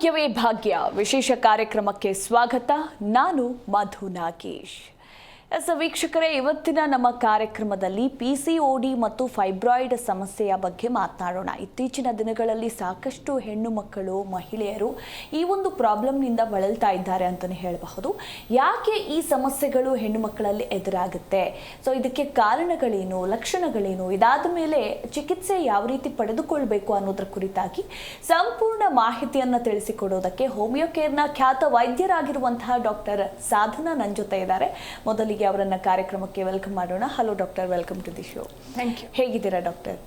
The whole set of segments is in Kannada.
ಆರೋಗ್ಯವೇ ಭಾಗ್ಯ. ವಿಶೇಷ ಕಾರ್ಯಕ್ರಮಕ್ಕೆ ಸ್ವಾಗತ. ನಾನು ಮಧು ನಾಗೇಶ್. ಎಸ್, ವೀಕ್ಷಕರೇ, ಇವತ್ತಿನ ನಮ್ಮ ಕಾರ್ಯಕ್ರಮದಲ್ಲಿ ಪಿ ಮತ್ತು ಫೈಬ್ರಾಯ್ಡ್ ಸಮಸ್ಯೆಯ ಬಗ್ಗೆ ಮಾತನಾಡೋಣ. ಇತ್ತೀಚಿನ ದಿನಗಳಲ್ಲಿ ಸಾಕಷ್ಟು ಹೆಣ್ಣು ಮಕ್ಕಳು, ಮಹಿಳೆಯರು ಈ ಒಂದು ಪ್ರಾಬ್ಲಮ್ನಿಂದ ಬಳಲ್ತಾ ಇದ್ದಾರೆ ಅಂತಲೇ ಹೇಳಬಹುದು. ಯಾಕೆ ಈ ಸಮಸ್ಯೆಗಳು ಹೆಣ್ಣು ಮಕ್ಕಳಲ್ಲಿ ಎದುರಾಗುತ್ತೆ? ಸೊ ಇದಕ್ಕೆ ಕಾರಣಗಳೇನು, ಲಕ್ಷಣಗಳೇನು? ಇದಾದ ಮೇಲೆ ಚಿಕಿತ್ಸೆ ಯಾವ ರೀತಿ ಪಡೆದುಕೊಳ್ಬೇಕು ಅನ್ನೋದ್ರ ಕುರಿತಾಗಿ ಸಂಪೂರ್ಣ ಮಾಹಿತಿಯನ್ನು ತಿಳಿಸಿಕೊಡೋದಕ್ಕೆ ಹೋಮಿಯೋ ಕೇರ್ನ ಖ್ಯಾತ ವೈದ್ಯರಾಗಿರುವಂತಹ ಡಾಕ್ಟರ್ ಸಾಧನಾ ನನ್ನ ಜೊತೆ ಇದ್ದಾರೆ. ಮೊದಲಿಗೆ ಅವರನ್ನ ಕಾರ್ಯಕ್ರಮಕ್ಕೆ ವೆಲ್ಕಮ್ ಮಾಡೋಣ. Hello doctor welcome to the show thank you ಹೇಗಿದ್ದೀರಾ doctor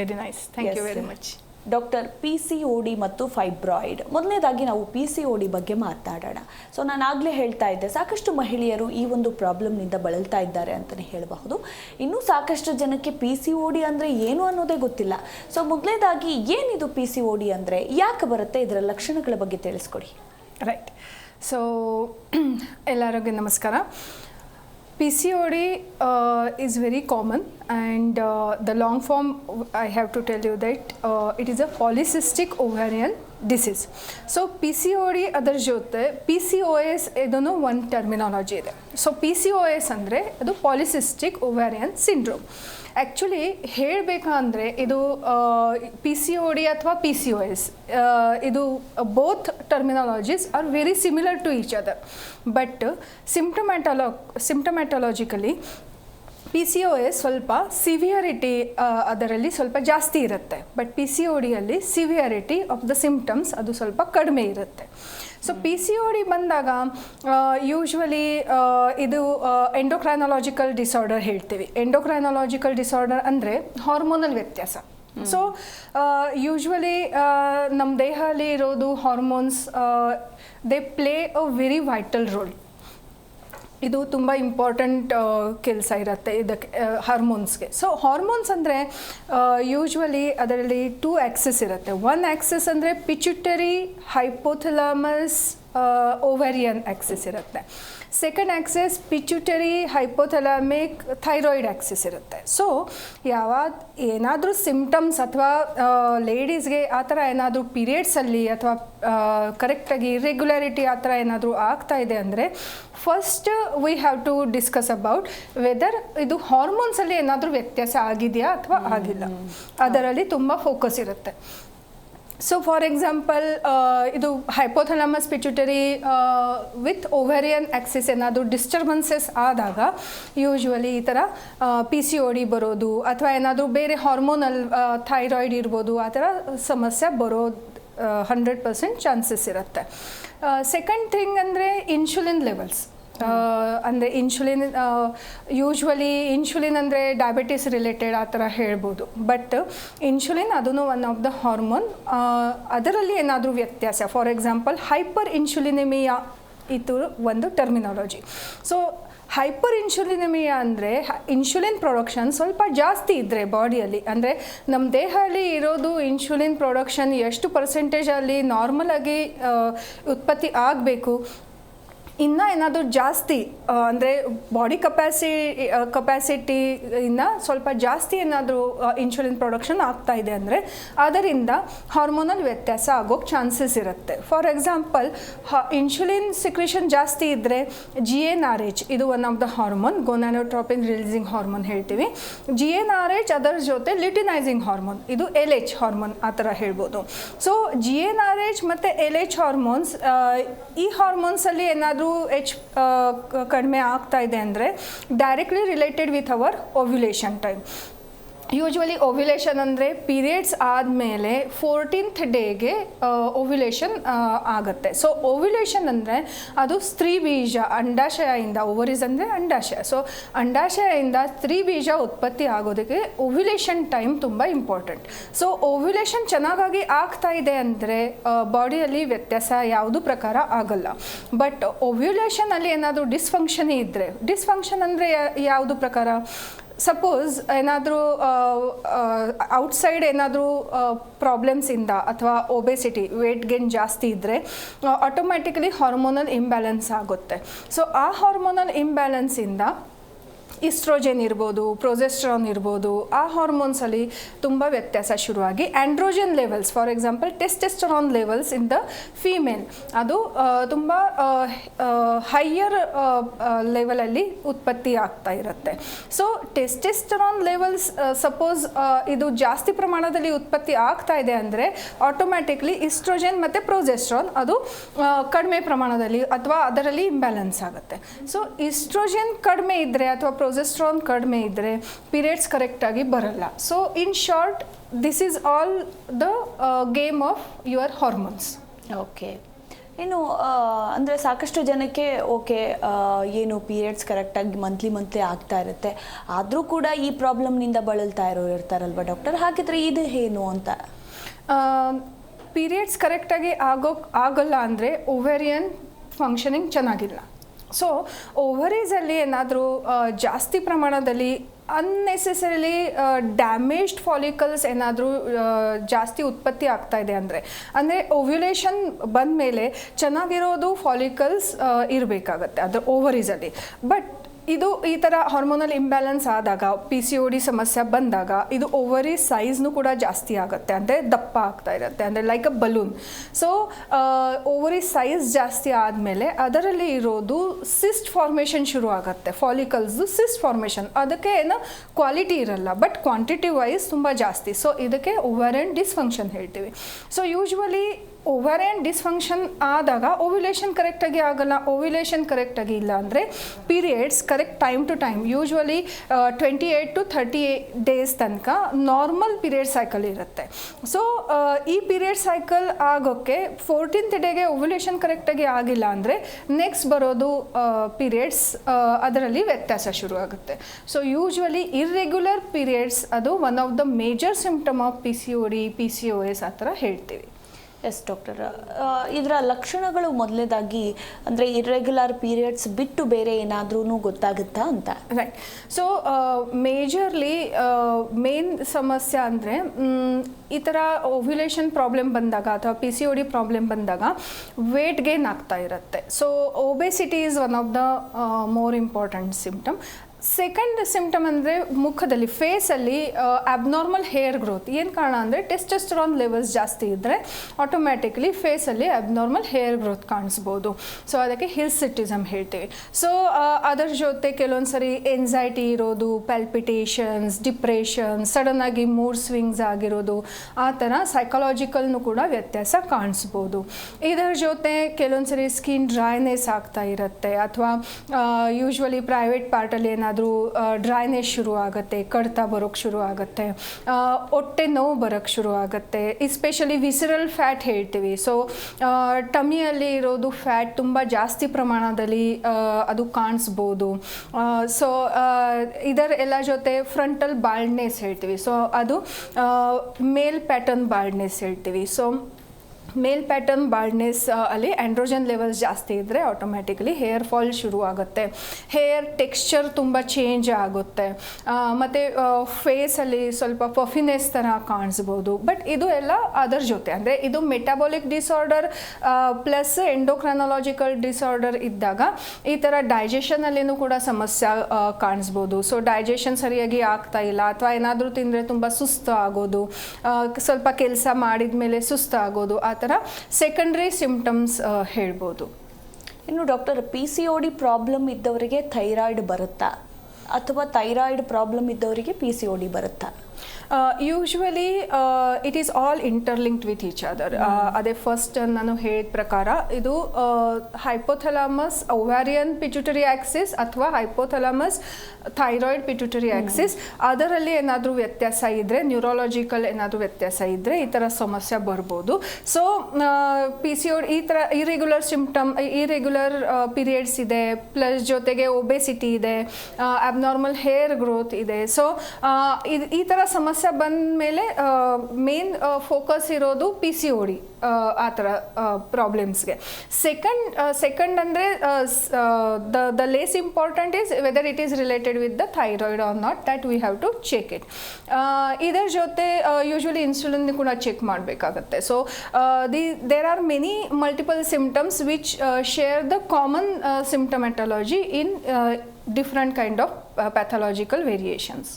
very nice thank you very much doctor P C O D ಮತ್ತು ಫೈಬ್ರಾಯ್ಡ್ ಮೊದಲನೇದಾಗಿ ನಾವು ಪಿ ಸಿ ಒ ಡಿ ಬಗ್ಗೆ ಮಾತಾಡೋಣ. ಸೊ ನಾನು ಆಗಲೇ ಹೇಳ್ತಾ ಇದ್ದೆ ಸಾಕಷ್ಟು ಮಹಿಳೆಯರು ಈ ಒಂದು ಪ್ರಾಬ್ಲಮ್ನಿಂದ ಬಳಲ್ತಾ ಇದ್ದಾರೆ ಅಂತಲೇ ಹೇಳಬಹುದು. ಇನ್ನೂ ಸಾಕಷ್ಟು ಜನಕ್ಕೆ ಪಿ ಸಿ ಒ ಡಿ ಅಂದರೆ ಏನು ಅನ್ನೋದೇ ಗೊತ್ತಿಲ್ಲ. ಸೊ ಮೊದಲನೇದಾಗಿ ಏನಿದು ಪಿ ಸಿ ಒ ಡಿ ಅಂದರೆ ಯಾಕೆ ಬರುತ್ತೆ? ಇದರ ಲಕ್ಷಣಗಳ ಬಗ್ಗೆ ತಿಳಿಸ್ಕೊಡಿ. ರೈಟ್ ಸೊ ಎಲ್ಲರಿಗೂ ನಮಸ್ಕಾರ. P C O D is very common and the long form I have to tell you that it is a polycystic ovarian disease so P C O D ಅದರ ಜೊತೆ ಪಿ ಸಿ ಒ ಎಸ್ ಇದನ್ನು ಒಂದು ಟರ್ಮಿನಾಲಜಿ ಇದೆ. ಸೊ ಪಿ ಆ್ಯಕ್ಚುಲಿ ಹೇಳಬೇಕಂದ್ರೆ ಇದು ಪಿ ಸಿ ಒ ಡಿ ಅಥವಾ ಪಿ ಸಿ ಓ ಎಸ್ ಇದು both terminologies are very similar to each other but ಸಿಂಪ್ಟಮ್ಯಾಟಲೋ symptomatologically P C O S ಸ್ವಲ್ಪ ಸಿವಿಯರಿಟಿ ಅದರಲ್ಲಿ ಸ್ವಲ್ಪ ಜಾಸ್ತಿ ಇರುತ್ತೆ. ಬಟ್ ಪಿ ಸಿ ಒ ಡಿಯಲ್ಲಿ ಸಿವಿಯರಿಟಿ ಆಫ್ ದ ಸಿಂಪ್ಟಮ್ಸ್ ಅದು ಸ್ವಲ್ಪ ಕಡಿಮೆ ಇರುತ್ತೆ. So P C O D ಬಂದಾಗ ಯೂಶ್ವಲಿ ಇದು ಎಂಡೋಕ್ರೈನಾಲಜಿಕಲ್ ಡಿಸಾರ್ಡರ್ ಹೇಳ್ತೀವಿ. ಎಂಡೋಕ್ರೈನಾಲಜಿಕಲ್ ಡಿಸಾರ್ಡರ್ ಅಂದರೆ ಹಾರ್ಮೋನಲ್ ವ್ಯತ್ಯಾಸ. ಸೊ ಯೂಶ್ವಲಿ ನಮ್ಮ ದೇಹದಲ್ಲಿ ಇರೋದು hormones they play a very vital role ಇದು ತುಂಬ ಇಂಪಾರ್ಟೆಂಟ್ ಕೆಲಸ ಇರುತ್ತೆ ಇದಕ್ಕೆ ಹಾರ್ಮೋನ್ಸ್ಗೆ ಸೊ ಹಾರ್ಮೋನ್ಸ್ ಅಂದರೆ ಯೂಶ್ವಲಿ ಅದರಲ್ಲಿ ಟೂ ಆ್ಯಕ್ಸಸ್ ಇರುತ್ತೆ. ಒನ್ ಆ್ಯಕ್ಸಸ್ ಅಂದರೆ ಪಿಚುಟರಿ ಹೈಪೋಥಲಾಮಸ್ ಓವರಿಯನ್ ಆ್ಯಕ್ಸಸ್ ಇರುತ್ತೆ. Second axes pituitary hypothalamic thyroid axes ಇರುತ್ತೆ. ಸೊ ಯಾವ ಏನಾದರೂ ಸಿಮ್ಟಮ್ಸ್ ಅಥವಾ ಲೇಡೀಸ್ಗೆ ಆ ಥರ ಏನಾದರೂ ಪೀರಿಯಡ್ಸಲ್ಲಿ ಅಥವಾ ಕರೆಕ್ಟಾಗಿ ಇರ್ರೆಗ್ಯುಲಾರಿಟಿ ಆ ಥರ ಏನಾದರೂ ಆಗ್ತಾ ಇದೆ ಅಂದರೆ first we have to discuss about whether ಇದು ಹಾರ್ಮೋನ್ಸಲ್ಲಿ ಏನಾದರೂ ವ್ಯತ್ಯಾಸ ಆಗಿದೆಯಾ ಅಥವಾ ಆಗಿಲ್ಲ. ಅದರಲ್ಲಿ ತುಂಬ ಫೋಕಸ್ ಇರುತ್ತೆ. ಸೊ ಫಾರ್ ಎಕ್ಸಾಂಪಲ್ ಇದು hypothalamus pituitary with ovarian axis ಏನಾದರೂ ಡಿಸ್ಟರ್ಬೆನ್ಸಸ್ ಆದಾಗ ಯೂಶ್ವಲಿ ಈ ಥರ ಪಿ ಸಿ ಡಿ ಬರೋದು ಅಥವಾ ಏನಾದರೂ ಬೇರೆ ಹಾರ್ಮೋನಲ್ ಥೈರಾಯ್ಡ್ ಇರ್ಬೋದು ಆ ಥರ ಸಮಸ್ಯೆ ಬರೋದು ಹಂಡ್ರೆಡ್ ಪರ್ಸೆಂಟ್ ಚಾನ್ಸಸ್ ಇರುತ್ತೆ. ಸೆಕೆಂಡ್ ಥಿಂಗ್ ಅಂದರೆ ಇನ್ಶುಲಿನ್ ಲೆವೆಲ್ಸ್ ಅಂದರೆ ಇನ್ಸುಲಿನ್ ಯೂಶ್ವಲಿ ಇನ್ಸುಲಿನ್ ಅಂದರೆ ಡಯಾಬಿಟಿಸ್ ರಿಲೇಟೆಡ್ ಆ ಥರ ಹೇಳ್ಬೋದು. ಬಟ್ ಇನ್ಸುಲಿನ್ ಅದೂ ಒನ್ ಆಫ್ ದ ಹಾರ್ಮೋನ್ ಅದರಲ್ಲಿ ಏನಾದರೂ ವ್ಯತ್ಯಾಸ. ಫಾರ್ ಎಕ್ಸಾಂಪಲ್ ಹೈಪರ್ ಇನ್ಸುಲಿನಿಮಿಯಾ ಇದು ಒಂದು ಟರ್ಮಿನಾಲಜಿ ಸೊ ಹೈಪರ್ ಇನ್ಸುಲಿನಿಮಿಯಾ ಅಂದರೆ ಇನ್ಸುಲಿನ್ ಪ್ರೊಡಕ್ಷನ್ ಸ್ವಲ್ಪ ಜಾಸ್ತಿ ಇದ್ದರೆ ಬಾಡಿಯಲ್ಲಿ ಅಂದರೆ ನಮ್ಮ ದೇಹದಲ್ಲಿ ಇರೋದು ಇನ್ಸುಲಿನ್ ಪ್ರೊಡಕ್ಷನ್ ಎಷ್ಟು ಪರ್ಸೆಂಟೇಜಲ್ಲಿ ನಾರ್ಮಲಾಗಿ ಉತ್ಪತ್ತಿ ಆಗಬೇಕು ಇನ್ನೂ ಏನಾದರೂ ಜಾಸ್ತಿ ಅಂದರೆ ಬಾಡಿ ಕಪ್ಯಾಸಿ ಕಪ್ಯಾಸಿಟಿಯಿಂದ ಸ್ವಲ್ಪ ಜಾಸ್ತಿ ಏನಾದರೂ ಇನ್ಸುಲಿನ್ ಪ್ರೊಡಕ್ಷನ್ ಆಗ್ತಾ ಇದೆ ಅಂದರೆ ಅದರಿಂದ ಹಾರ್ಮೋನಲ್ ವ್ಯತ್ಯಾಸ ಆಗೋಕ್ಕೆ ಚಾನ್ಸಸ್ ಇರುತ್ತೆ. ಫಾರ್ ಎಕ್ಸಾಂಪಲ್ ಇನ್ಸುಲಿನ್ ಸಿಕ್ರೇಷನ್ ಜಾಸ್ತಿ ಇದ್ದರೆ ಜಿ ಎನ್ ಆರ್ ಎಚ್ ಇದು one of the hormone gonadotropin releasing hormone ಹೇಳ್ತೀವಿ. ಜಿ ಎನ್ ಆರ್ ಎಚ್ ಅದರ ಜೊತೆ ಲಿಟಿನೈಸಿಂಗ್ ಹಾರ್ಮೋನ್ ಇದು ಎಲ್ ಎಚ್ ಹಾರ್ಮೋನ್ ಆ ಥರ ಹೇಳ್ಬೋದು. So G N R H ಮತ್ತು ಎಲ್ ಎಚ್ ಹಾರ್ಮೋನ್ಸ್ ಈ ಹಾರ್ಮೋನ್ಸಲ್ಲಿ ಏನಾದರೂ ಎಚ್ ಕಡಿಮೆ ಆಗ್ತಾ ಇದೆ ಅಂದರೆ directly related with our ovulation time usually ovulation ಅಂದರೆ ಪೀರಿಯಡ್ಸ್ ಆದಮೇಲೆ ಫೋರ್ಟೀನ್ತ್ ಡೇಗೆ ಓವ್ಯುಲೇಷನ್ ಆಗುತ್ತೆ. ಸೊ ಓವ್ಯುಲೇಷನ್ ಅಂದರೆ ಅದು ಸ್ತ್ರೀ ಬೀಜ, ಅಂಡಾಶಯದಿಂದ ಓವರೀಸ್ ಅಂದರೆ ಅಂಡಾಶಯ. ಸೊ ಅಂಡಾಶಯದಿಂದ ಸ್ತ್ರೀ ಬೀಜ ಉತ್ಪತ್ತಿ ಆಗೋದಕ್ಕೆ ಓವ್ಯುಲೇಷನ್ ಟೈಮ್ ತುಂಬ ಇಂಪಾರ್ಟೆಂಟ್ ಸೊ ಓವ್ಯುಲೇಷನ್ ಚೆನ್ನಾಗಾಗಿ ಆಗ್ತಾ ಇದೆ ಅಂದರೆ ಬಾಡಿಯಲ್ಲಿ ವ್ಯತ್ಯಾಸ ಯಾವುದು ಪ್ರಕಾರ ಆಗಲ್ಲ. ಬಟ್ ಓವ್ಯುಲೇಷನಲ್ಲಿ ಏನಾದರೂ ಡಿಸ್ಫಂಕ್ಷನ್ ಇದ್ದರೆ ಡಿಸ್ಫಂಕ್ಷನ್ ಅಂದರೆ ಯಾವುದು ಪ್ರಕಾರ? ಸಪೋಸ್ ಏನಾದರೂ ಔಟ್ಸೈಡ್ ಏನಾದರೂ ಪ್ರಾಬ್ಲಮ್ಸಿಂದ ಅಥವಾ ಒಬೆಸಿಟಿ ವೇಟ್ ಗೇನ್ ಜಾಸ್ತಿ ಇದ್ದರೆ ಆಟೋಮ್ಯಾಟಿಕಲಿ ಹಾರ್ಮೋನಲ್ ಇಂಬ್ಯಾಲೆನ್ಸ್ ಆಗುತ್ತೆ. ಸೊ ಆ ಹಾರ್ಮೋನಲ್ ಇಂಬ್ಯಾಲೆನ್ಸಿಂದ ಇಸ್ಟ್ರೋಜೆನ್ ಇರ್ಬೋದು, ಪ್ರೊಜೆಸ್ಟ್ರಾನ್ ಇರ್ಬೋದು, ಆ ಹಾರ್ಮೋನ್ಸಲ್ಲಿ ತುಂಬ ವ್ಯತ್ಯಾಸ ಶುರುವಾಗಿ androgen levels for example testosterone levels in the female ಅದು ತುಂಬ ಹೈಯರ್ ಲೆವೆಲಲ್ಲಿ ಉತ್ಪತ್ತಿ ಆಗ್ತಾ ಇರುತ್ತೆ. ಸೊ ಟೆಸ್ಟೆಸ್ಟರಾನ್ ಲೆವೆಲ್ಸ್ ಸಪೋಸ್ ಇದು ಜಾಸ್ತಿ ಪ್ರಮಾಣದಲ್ಲಿ ಉತ್ಪತ್ತಿ ಆಗ್ತಾ ಇದೆ ಅಂದರೆ ಆಟೋಮ್ಯಾಟಿಕ್ಲಿ ಇಸ್ಟ್ರೋಜನ್ ಮತ್ತು ಪ್ರೊಜೆಸ್ಟ್ರಾನ್ ಅದು ಕಡಿಮೆ ಪ್ರಮಾಣದಲ್ಲಿ ಅಥವಾ ಅದರಲ್ಲಿ ಇಂಬ್ಯಾಲೆನ್ಸ್ ಆಗುತ್ತೆ. ಸೊ ಇಸ್ಟ್ರೋಜನ್ ಕಡಿಮೆ ಇದ್ದರೆ ಅಥವಾ ಪ್ರೊಜೆಸ್ಟ್ರಾನ್ ಕಡಿಮೆ ಇದ್ದರೆ ಪೀರಿಯಡ್ಸ್ ಕರೆಕ್ಟಾಗಿ ಬರಲ್ಲ. So in short this is all the game of your hormones okay ಏನು ಅಂದರೆ ಅಂದ್ರೆ ಸಾಕಷ್ಟು ಜನಕ್ಕೆ ಓಕೆ ಏನು ಪೀರಿಯಡ್ಸ್ ಕರೆಕ್ಟಾಗಿ ಮಂತ್ಲಿ ಮಂತ್ಲಿ ಆಗ್ತಾ ಇರುತ್ತೆ. ಆದರೂ ಕೂಡ ಈ ಪ್ರಾಬ್ಲಮ್ನಿಂದ ಬಳಲ್ತಾ ಇರೋ ಇರ್ತಾರಲ್ವ ಡಾಕ್ಟರ್ ಹಾಗಿದ್ರೆ ಇದು ಏನು ಅಂತ? ಪೀರಿಯಡ್ಸ್ ಕರೆಕ್ಟಾಗಿ ಆಗೋ ಆಗಲ್ಲ ಅಂದರೆ ಓವೇರಿಯನ್ ಫಂಕ್ಷನಿಂಗ್ ಚೆನ್ನಾಗಿಲ್ಲ. ಸೊ ಓವರೇಸಲ್ಲಿ ಏನಾದರೂ ಜಾಸ್ತಿ ಪ್ರಮಾಣದಲ್ಲಿ ಅನ್ನೆಸೆಸರಿಲಿ ಡ್ಯಾಮೇಜ್ಡ್ ಫಾಲಿಕಲ್ಸ್ ಏನಾದರೂ ಜಾಸ್ತಿ ಉತ್ಪತ್ತಿ ಆಗ್ತಾ ಇದೆ ಅಂದರೆ ಅಂದರೆ ಓವ್ಯುಲೇಷನ್ ಬಂದ ಮೇಲೆ ಚೆನ್ನಾಗಿರೋದು ಫಾಲಿಕಲ್ಸ್ ಇರಬೇಕಾಗತ್ತೆ ಅದು ಓವರೀಸಲ್ಲಿ ಬಟ್ ಇದು ಈ ಥರ ಹಾರ್ಮೋನಲ್ ಇಂಬ್ಯಾಲೆನ್ಸ್ ಆದಾಗ ಪಿ ಸಿ ಒ ಡಿ ಸಮಸ್ಯೆ ಬಂದಾಗ, ಇದು ಓವರಿ ಸೈಜ್ನು ಕೂಡ ಜಾಸ್ತಿ ಆಗುತ್ತೆ. ಅಂದರೆ ದಪ್ಪ ಆಗ್ತಾ ಇರುತ್ತೆ. ಅಂದರೆ like a balloon so ovary size ಜಾಸ್ತಿ ಆದಮೇಲೆ ಅದರಲ್ಲಿ ಇರೋದು ಸಿಸ್ಟ್ ಫಾರ್ಮೇಷನ್ ಶುರು ಆಗುತ್ತೆ. ಫಾಲಿಕಲ್ಸ್ದು ಸಿಸ್ಟ್ ಫಾರ್ಮೇಷನ್ ಅದಕ್ಕೆ ಏನು ಕ್ವಾಲಿಟಿ ಇರಲ್ಲ. ಬಟ್ ಕ್ವಾಂಟಿಟಿ ವೈಸ್ ತುಂಬ ಜಾಸ್ತಿ. ಸೊ ಇದಕ್ಕೆ ಓವರ್ ಆ್ಯಂಡ್ ಡಿಸ್ಫಂಕ್ಷನ್ ಹೇಳ್ತೀವಿ. So usually ovarian dysfunction ಆದಾಗ ಓವ್ಯುಲೇಷನ್ ಕರೆಕ್ಟಾಗಿ ಆಗಲ್ಲ ಓವ್ಯುಲೇಷನ್ ಕರೆಕ್ಟಾಗಿ ಇಲ್ಲ ಅಂದರೆ periods correct time to time usually twenty eight to thirty days ತನಕ ನಾರ್ಮಲ್ ಪೀರಿಯಡ್ ಸೈಕಲ್ ಇರುತ್ತೆ. ಸೊ ಈ ಪೀರಿಯಡ್ ಸೈಕಲ್ ಆಗೋಕ್ಕೆ ಫೋರ್ಟೀನ್ತ್ ಡೇಗೆ ಓವ್ಯುಲೇಷನ್ ಕರೆಕ್ಟಾಗಿ ಆಗಿಲ್ಲ ಅಂದರೆ ನೆಕ್ಸ್ಟ್ ಬರೋದು ಪೀರಿಯಡ್ಸ್ ಅದರಲ್ಲಿ ವ್ಯತ್ಯಾಸ ಶುರು ಆಗುತ್ತೆ ಸೊ ಯೂಶ್ವಲಿ ಇರ್ರೆಗ್ಯುಲರ್ ಪೀರಿಯಡ್ಸ್ ಅದು one of the major symptom of P C O D P C O S ಆ ಥರ ಹೇಳ್ತೀವಿ. Yes doctor. ಇದರ ಲಕ್ಷಣಗಳು ಮೊದಲನೇದಾಗಿ ಅಂದರೆ ಇರ್ರೆಗ್ಯುಲರ್ ಪೀರಿಯಡ್ಸ್ ಬಿಟ್ಟು ಬೇರೆ ಏನಾದ್ರೂ ಗೊತ್ತಾಗುತ್ತಾ ಅಂತ? ರೈಟ್ ಸೊ ಮೇಜರ್ಲಿ ಮೇನ್ ಸಮಸ್ಯೆ ಅಂದರೆ ಈ ಥರ ಓವ್ಯುಲೇಷನ್ ಪ್ರಾಬ್ಲಮ್ ಬಂದಾಗ ಅಥವಾ P C O D problem ಬಂದಾಗ ವೇಟ್ ಗೇನ್ ಆಗ್ತಾ ಇರುತ್ತೆ. So obesity is one of the more important symptom second symptom ಅಂದರೆ ಮುಖದಲ್ಲಿ ಫೇಸಲ್ಲಿ ಅಬ್ನಾರ್ಮಲ್ ಹೇರ್ ಗ್ರೋತ್ ಏನು ಕಾರಣ ಅಂದರೆ ಟೆಸ್ಟೆಸ್ಟ್ರಾನ್ ಲೆವೆಲ್ಸ್ ಜಾಸ್ತಿ ಇದ್ದರೆ ಆಟೋಮ್ಯಾಟಿಕ್ಲಿ ಫೇಸಲ್ಲಿ ಅಬ್ನಾರ್ಮಲ್ ಹೇರ್ ಗ್ರೋತ್ ಕಾಣಿಸ್ಬೋದು. ಸೊ ಅದಕ್ಕೆ ಹಿಲ್ಸಿಟಿಸಮ್ ಹೇಳ್ತೀವಿ. ಸೊ ಅದರ ಜೊತೆ ಕೆಲವೊಂದು ಸರಿ ಎನ್ಸೈಟಿ ಇರೋದು ಪ್ಯಾಲ್ಪಿಟೇಷನ್ಸ್ ಡಿಪ್ರೆಷನ್ ಸಡನ್ನಾಗಿ ಮೂಡ್ ಸ್ವಿಂಗ್ಸ್ ಆಗಿರೋದು, ಆ ಥರ ಸೈಕಲಾಜಿಕಲ್ನು ಕೂಡ ವ್ಯತ್ಯಾಸ ಕಾಣಿಸ್ಬೋದು. ಇದರ ಜೊತೆ ಕೆಲವೊಂದು ಸರಿ ಸ್ಕಿನ್ ಡ್ರೈನೆಸ್ ಆಗ್ತಾ ಇರುತ್ತೆ, ಅಥವಾ ಯೂಶ್ವಲಿ ಪ್ರೈವೇಟ್ ಪಾರ್ಟಲ್ಲಿ ಏನಾದರೂ ಡ್ರೈನೆಸ್ ಶುರು ಆಗುತ್ತೆ, ಕಡ್ತ ಬರೋಕ್ಕೆ ಶುರು ಆಗುತ್ತೆ ಹೊಟ್ಟೆ ನೋವು ಬರೋಕ್ಕೆ ಶುರು ಆಗುತ್ತೆ ಎಸ್ಪೆಷಲಿ ವಿಸಿರಲ್ ಫ್ಯಾಟ್ ಹೇಳ್ತೀವಿ. ಸೊ ಟಮಿಯಲ್ಲಿ ಇರೋದು ಫ್ಯಾಟ್ ತುಂಬ ಜಾಸ್ತಿ ಪ್ರಮಾಣದಲ್ಲಿ ಅದು ಕಾಣಿಸ್ಬೋದು. ಸೊ ಇದರ ಎಲ್ಲ ಜೊತೆ ಫ್ರಂಟಲ್ ಬಾಲ್ಡ್ನೆಸ್ ಹೇಳ್ತೀವಿ. ಸೊ ಅದು ಮೇಲ್ ಪ್ಯಾಟರ್ನ್ ಬಾಲ್ಡ್ನೆಸ್ ಹೇಳ್ತೀವಿ. ಸೊ ಮೇಲ್ ಪ್ಯಾಟರ್ನ್ ಬಾಲ್ಡ್ನೆಸ್ ಅಲ್ಲಿ ಆ್ಯಂಡ್ರೋಜನ್ ಲೆವೆಲ್ಸ್ ಜಾಸ್ತಿ ಇದ್ದರೆ ಆಟೋಮ್ಯಾಟಿಕಲಿ ಹೇರ್ ಫಾಲ್ ಶುರು ಆಗುತ್ತೆ ಹೇರ್ ಟೆಕ್ಸ್ಚರ್ ತುಂಬ ಚೇಂಜ್ ಆಗುತ್ತೆ. ಮತ್ತು ಫೇಸಲ್ಲಿ ಸ್ವಲ್ಪ ಪಫಿನೆಸ್ ಥರ ಕಾಣಿಸ್ಬೋದು. ಬಟ್ ಇದು ಎಲ್ಲ ಅದರ ಜೊತೆ. ಅಂದರೆ ಇದು metabolic disorder plus endocrinological disorder ಇದ್ದಾಗ ಈ ಥರ ಡೈಜೆಷನಲ್ಲಿನೂ ಕೂಡ ಸಮಸ್ಯೆ ಕಾಣಿಸ್ಬೋದು. ಸೊ ಡೈಜೆಷನ್ ಸರಿಯಾಗಿ ಆಗ್ತಾ ಇಲ್ಲ, ಅಥವಾ ಏನಾದರೂ ತಿಂದರೆ ತುಂಬ ಸುಸ್ತು ಆಗೋದು ಸ್ವಲ್ಪ ಕೆಲಸ ಮಾಡಿದ ಮೇಲೆ ಸುಸ್ತಾಗೋದು, ಆ ಥರ ಸೆಕೆಂಡ್ರಿ ಸಿಂಪ್ಟಮ್ಸ್ ಹೇಳ್ಬೋದು. ಇನ್ನು doctor P C O D problem ಇದ್ದವರಿಗೆ ಥೈರಾಯ್ಡ್ ಬರುತ್ತಾ? ಅಥವಾ ಥೈರಾಯ್ಡ್ ಪ್ರಾಬ್ಲಮ್ ಇದ್ದವರಿಗೆ ಪಿ ಸಿ ಒ ಡಿ ಬರುತ್ತಾ? Usually it is all interlinked with each other ಅದೇ ಫಸ್ಟ್ ನಾನು ಹೇಳಿದ ಪ್ರಕಾರ ಇದು ಹೈಪೋಥಲಾಮಸ್ ಒವ್ಯಾರಿಯನ್ ಪಿಟ್ಯುಟರಿ ಆಕ್ಸಿಸ್ ಅಥವಾ ಹೈಪೋಥಲಾಮಸ್ ಥೈರಾಯ್ಡ್ ಪಿಟ್ಯುಟರಿ ಆಕ್ಸಿಸ್ ಅದರಲ್ಲಿ ಏನಾದರೂ ವ್ಯತ್ಯಾಸ ಇದ್ದರೆ ನ್ಯೂರಾಲಜಿಕಲ್ ಏನಾದರೂ ವ್ಯತ್ಯಾಸ ಇದ್ದರೆ ಈ ಥರ ಸಮಸ್ಯೆ ಬರ್ಬೋದು. ಸೊ ಪಿ ಸಿ ಓಡ್ ಈ ಥರ ಇರೆಗ್ಯುಲರ್ ಸಿಂಪ್ಟಮ್ ಇರೆಗ್ಯುಲರ್ ಪೀರಿಯಡ್ಸ್ ಇದೆ ಪ್ಲಸ್ ಜೊತೆಗೆ ಒಬೆಸಿಟಿ ಇದೆ ಅಬ್ನಾರ್ಮಲ್ ಹೇರ್ ಗ್ರೋತ್ ಇದೆ. ಸೊ ಇದು ಈ ಥರ ಸಮಸ್ಯೆ ಸಮಸ್ಯೆ ಬಂದ ಮೇಲೆ ಮೇನ್ ಫೋಕಸ್ ಇರೋದು ಪಿ ಸಿ ಒ ಡಿ ಆ ಥರ ಪ್ರಾಬ್ಲಮ್ಸ್ಗೆ ಸೆಕೆಂಡ್ ಸೆಕೆಂಡ್ ಅಂದರೆ the the less important is whether it is related with the thyroid or not that we have to check it ಇದರ ಜೊತೆ ಯೂಶ್ವಲಿ ಇನ್ಸುಲಿನ್ ಕೂಡ ಚೆಕ್ ಮಾಡಬೇಕಾಗತ್ತೆ. So the there are many multiple symptoms which share the common symptomatology in different kind of pathological variations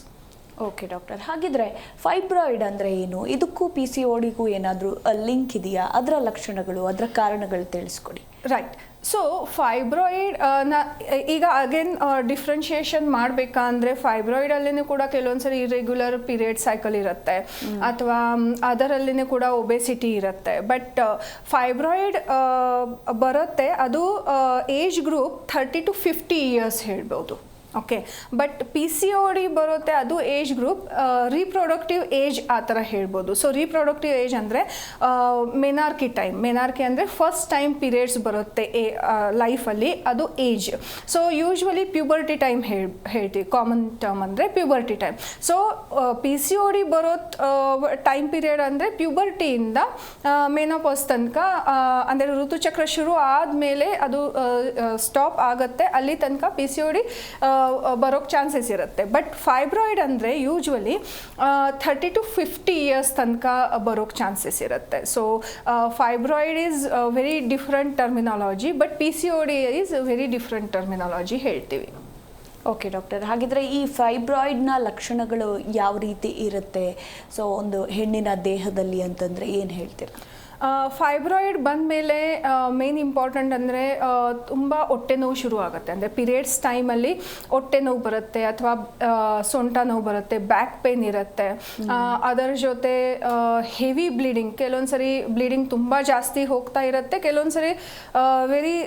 okay doctor ಹಾಗಿದ್ರೆ ಫೈಬ್ರಾಯ್ಡ್ ಅಂದರೆ ಏನು? ಇದಕ್ಕೂ ಪಿ ಸಿ ಓಡಿಗೂ ಏನಾದರೂ ಲಿಂಕ್ ಇದೆಯಾ? ಅದರ ಲಕ್ಷಣಗಳು ಅದರ ಕಾರಣಗಳು ತಿಳಿಸ್ಕೊಡಿ. ರೈಟ್ ಸೊ ಫೈಬ್ರಾಯ್ಡ್ನ ಈಗ ಅಗೇನ್ ಡಿಫ್ರೆನ್ಷಿಯೇಷನ್ ಮಾಡಬೇಕಾ ಅಂದರೆ ಫೈಬ್ರಾಯ್ಡಲ್ಲಿನೂ ಕೂಡ ಕೆಲವೊಂದ್ಸರಿ ಇರೆಗ್ಯುಲರ್ ಪೀರಿಯಡ್ ಸೈಕಲ್ ಇರುತ್ತೆ. ಅಥವಾ ಅದರಲ್ಲಿನೂ ಕೂಡ ಒಬೆಸಿಟಿ ಇರುತ್ತೆ. ಬಟ್ ಫೈಬ್ರಾಯ್ಡ್ ಬರುತ್ತೆ. ಅದು age group thirty to fifty years ಹೇಳ್ಬೋದು. Okay but P C O D ಬರುತ್ತೆ, ಅದು ಏಜ್ ಗ್ರೂಪ್ ರೀಪ್ರೊಡಕ್ಟಿವ್ ಏಜ್ ಆ ಥರ ಹೇಳ್ಬೋದು. ಸೊ ರೀಪ್ರೊಡಕ್ಟಿವ್ ಏಜ್ ಅಂದರೆ ಮೆನಾರ್ಕಿ ಟೈಮ್ ಮೆನಾರ್ಕಿ ಅಂದರೆ ಫಸ್ಟ್ ಟೈಮ್ ಪೀರಿಯಡ್ಸ್ ಬರುತ್ತೆ ಏ ಲೈಫಲ್ಲಿ ಅದು age so usually puberty time ಹೇಳಿ, ಹೇಳ್ತೀವಿ. ಕಾಮನ್ ಟರ್ಮ್ ಅಂದರೆ puberty time so P C O D ಬರೋ ಟೈಮ್ ಪೀರಿಯಡ್ ಅಂದರೆ ಪ್ಯೂಬರ್ಟಿಯಿಂದ ಮೇನೋಪಾಸ್ ತನಕ ಅಂದರೆ ಋತುಚಕ್ರ ಶುರು ಆದಮೇಲೆ ಅದು ಸ್ಟಾಪ್ ಆಗುತ್ತೆ. ಅಲ್ಲಿ ತನಕ ಪಿ ಸಿ ಒ ಡಿ ಬರೋಕ್ಕೆ ಚಾನ್ಸಸ್ ಇರುತ್ತೆ. ಬಟ್ ಫೈಬ್ರಾಯ್ಡ್ ಅಂದರೆ usually thirty to fifty years ತನಕ ಬರೋಕ್ಕೆ ಚಾನ್ಸಸ್ ಇರುತ್ತೆ. So fibroid is very different terminology but P C O D is very different terminology ಹೇಳ್ತೀವಿ. ಓಕೆ ಡಾಕ್ಟರ್ ಹಾಗಿದ್ರೆ ಈ ಫೈಬ್ರಾಯ್ಡ್ನ ಲಕ್ಷಣಗಳು ಯಾವ ರೀತಿ ಇರುತ್ತೆ? ಸೊ ಒಂದು ಹೆಣ್ಣಿನ ದೇಹದಲ್ಲಿ ಅಂತಂದರೆ ಏನು ಹೇಳ್ತೀರಾ? ಫೈಬ್ರಾಯ್ಡ್ ಬಂದ ಮೇಲೆ ಮೇನ್ ಇಂಪಾರ್ಟೆಂಟ್ ಅಂದರೆ ತುಂಬ ಹೊಟ್ಟೆ ನೋವು ಶುರು ಆಗುತ್ತೆ ಅಂದರೆ ಪಿರಿಯಡ್ಸ್ ಟೈಮಲ್ಲಿ ಹೊಟ್ಟೆ ನೋವು ಬರುತ್ತೆ ಅಥವಾ ಸೊಂಟ ನೋವು ಬರುತ್ತೆ ಬ್ಯಾಕ್ ಪೇನ್ ಇರುತ್ತೆ. ಅದರ ಜೊತೆ ಹೆವಿ ಬ್ಲೀಡಿಂಗ್ ಕೆಲವೊಂದು ಸರಿ ಬ್ಲೀಡಿಂಗ್ ತುಂಬ ಜಾಸ್ತಿ ಹೋಗ್ತಾ ಇರುತ್ತೆ. ಕೆಲವೊಂದು ಸರಿ very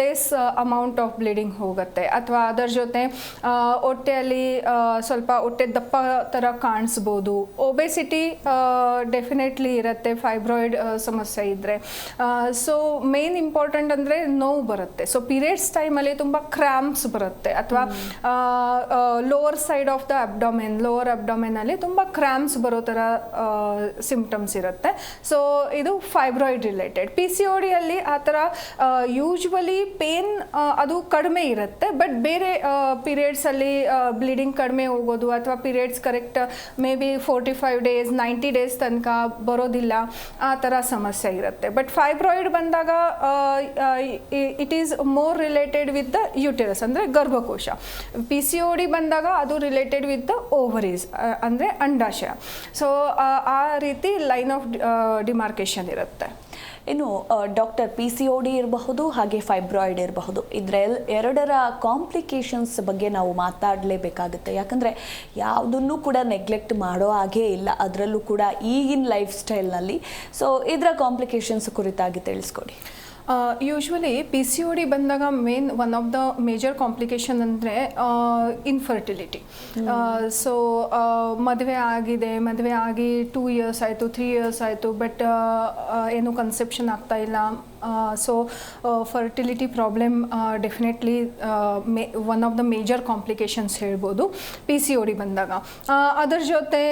less amount of bleeding ಹೋಗುತ್ತೆ. ಅಥವಾ ಅದರ ಜೊತೆ ಹೊಟ್ಟೆಯಲ್ಲಿ ಸ್ವಲ್ಪ ಹೊಟ್ಟೆ ದಪ್ಪ ಥರ ಕಾಣಿಸ್ಬೋದು. ಒಬೆಸಿಟಿ ಡೆಫಿನೆಟ್ಲಿ ಇರುತ್ತೆ. ಫೈಬ್ರಾಯ್ಡ್ ಸಮಸ್ಯೆ ಇದ್ದರೆ ಸೊ ಮೇನ್ ಇಂಪಾರ್ಟೆಂಟ್ ಅಂದರೆ ನೋವು ಬರುತ್ತೆ. ಸೊ ಪೀರಿಯಡ್ಸ್ ಟೈಮಲ್ಲಿ ತುಂಬ ಕ್ರ್ಯಾಂಪ್ಸ್ ಬರುತ್ತೆ. ಅಥವಾ lower side of the abdomen lower ಅಬ್ಡೊಮೆನಲ್ಲಿ ತುಂಬ ಕ್ರ್ಯಾಂಪ್ಸ್ ಬರೋ ಥರ ಸಿಂಪ್ಟಮ್ಸ್ ಇರುತ್ತೆ. ಸೊ ಇದು fibroid related P C O ಡಿಯಲ್ಲಿ ಆ ಥರ ಯೂಶ್ವಲಿ ಪೇನ್ ಅದು ಕಡಿಮೆ ಇರುತ್ತೆ. ಬಟ್ ಬೇರೆ ಪೀರಿಯಡ್ಸಲ್ಲಿ ಬ್ಲೀಡಿಂಗ್ ಕಡಿಮೆ ಹೋಗೋದು ಅಥವಾ periods correct may be forty five days ninety days ತನಕ ಬರೋದಿಲ್ಲ. ಆ ಥರ ಸಮಸ್ಯೆ. ಇರುತ್ತೆ. ಬಟ್ ಫೈಬ್ರಾಯ್ಡ್ ಬಂದಾಗ it is more related with the uterus ಅಂದರೆ ಗರ್ಭಕೋಶ. ಪಿ ಸಿ ಒ ಡಿ ಬಂದಾಗ ಅದು ರಿಲೇಟೆಡ್ ವಿತ್ ದ ಓವರೀಸ್ ಅಂದರೆ ಅಂಡಾಶಯ. ಸೊ ಆ ರೀತಿ ಲೈನ್ ಆಫ್ ಡಿಮಾರ್ಕೇಶನ್ ಇರುತ್ತೆ. ಇನ್ನು doctor P C O D ಇರಬಹುದು, ಹಾಗೆ ಫೈಬ್ರಾಯ್ಡ್ ಇರಬಹುದು. ಇದರ ಎರಡರ ಕಾಂಪ್ಲಿಕೇಶನ್ಸ್ ಬಗ್ಗೆ ನಾವು ಮಾತಾಡಲೇಬೇಕಾಗುತ್ತೆ. ಯಾಕಂದರೆ ಯಾವುದನ್ನು ಕೂಡ ನೆಗ್ಲೆಕ್ಟ್ ಮಾಡೋ ಹಾಗೇ ಇಲ್ಲ. ಅದರಲ್ಲೂ ಕೂಡ ಈಗಿನ ಲೈಫ್ ಸ್ಟೈಲ್ನಲ್ಲಿ ಸೊ ಇದರ ಕಾಂಪ್ಲಿಕೇಶನ್ಸ್ ಕುರಿತಾಗಿ ತಿಳಿಸ್ಕೊಡಿ. Usually P C O D ಬಂದಾಗ main one of the major complication ಅಂದರೆ ಇನ್ಫರ್ಟಿಲಿಟಿ ಸೊ ಮದುವೆ ಆಗಿದೆ ಮದುವೆ ಆಗಿ ಟೂ ಇಯರ್ಸ್ ಆಯಿತು ತ್ರೀ ಇಯರ್ಸ್ ಆಯಿತು ಬಟ್ ಏನು ಕನ್ಸೆಪ್ಷನ್ ಆಗ್ತಾ ಇಲ್ಲ. So fertility problem definitely may one of the major complications ಹೇಳ್ಬೋದು ಪಿ ಸಿ ಒ ಡಿ ಬಂದಾಗ. ಅದರ ಜೊತೆ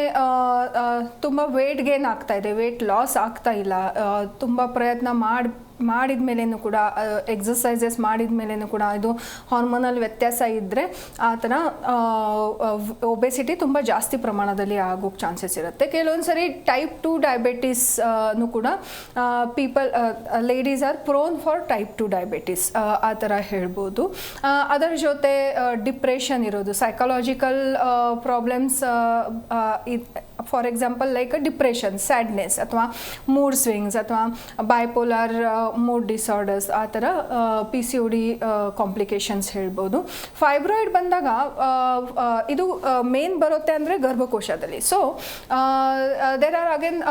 ತುಂಬ ವೇಟ್ ಗೇನ್ ಆಗ್ತಾ ಇದೆ ವೇಟ್ ಲಾಸ್ ಆಗ್ತಾ ಇಲ್ಲ. ತುಂಬ ಪ್ರಯತ್ನ ಮಾಡಿ ಮಾಡಿದ ಮೇಲೇನು ಕೂಡ ಎಕ್ಸಸೈಸಸ್ ಮಾಡಿದ ಮೇಲೇನು ಕೂಡ ಇದು ಹಾರ್ಮೋನಲ್ ವ್ಯತ್ಯಾಸ ಇದ್ದರೆ ಆ ಥರ ಒಬೆಸಿಟಿ ತುಂಬ ಜಾಸ್ತಿ ಪ್ರಮಾಣದಲ್ಲಿ ಆಗೋಕ್ಕೆ ಚಾನ್ಸಸ್ ಇರುತ್ತೆ. ಕೆಲವೊಂದು ಸರಿ ಟೈಪ್ ಟು ಡಯಾಬಿಟೀಸ್ನು ಕೂಡ people ladies are prone for type two diabetes ಆ ಥರ ಹೇಳ್ಬೋದು. ಅದರ ಜೊತೆ ಡಿಪ್ರೆಷನ್ ಇರೋದು psychological problems for example like depression sadness ಅಥವಾ ಮೂಡ್ ಸ್ವಿಂಗ್ಸ್ ಅಥವಾ ಬೈಪೋಲಾರ್ ಮೂಡ್ ಡಿಸಾರ್ಡರ್ಸ್ ಆ ಥರ P C O D complications ಹೇಳ್ಬೋದು. ಫೈಬ್ರಾಯ್ಡ್ ಬಂದಾಗ ಆ, ಆ, ಇದು ಮೇನ್ ಬರುತ್ತೆ ಅಂದರೆ ಗರ್ಭಕೋಶದಲ್ಲಿ. So there are again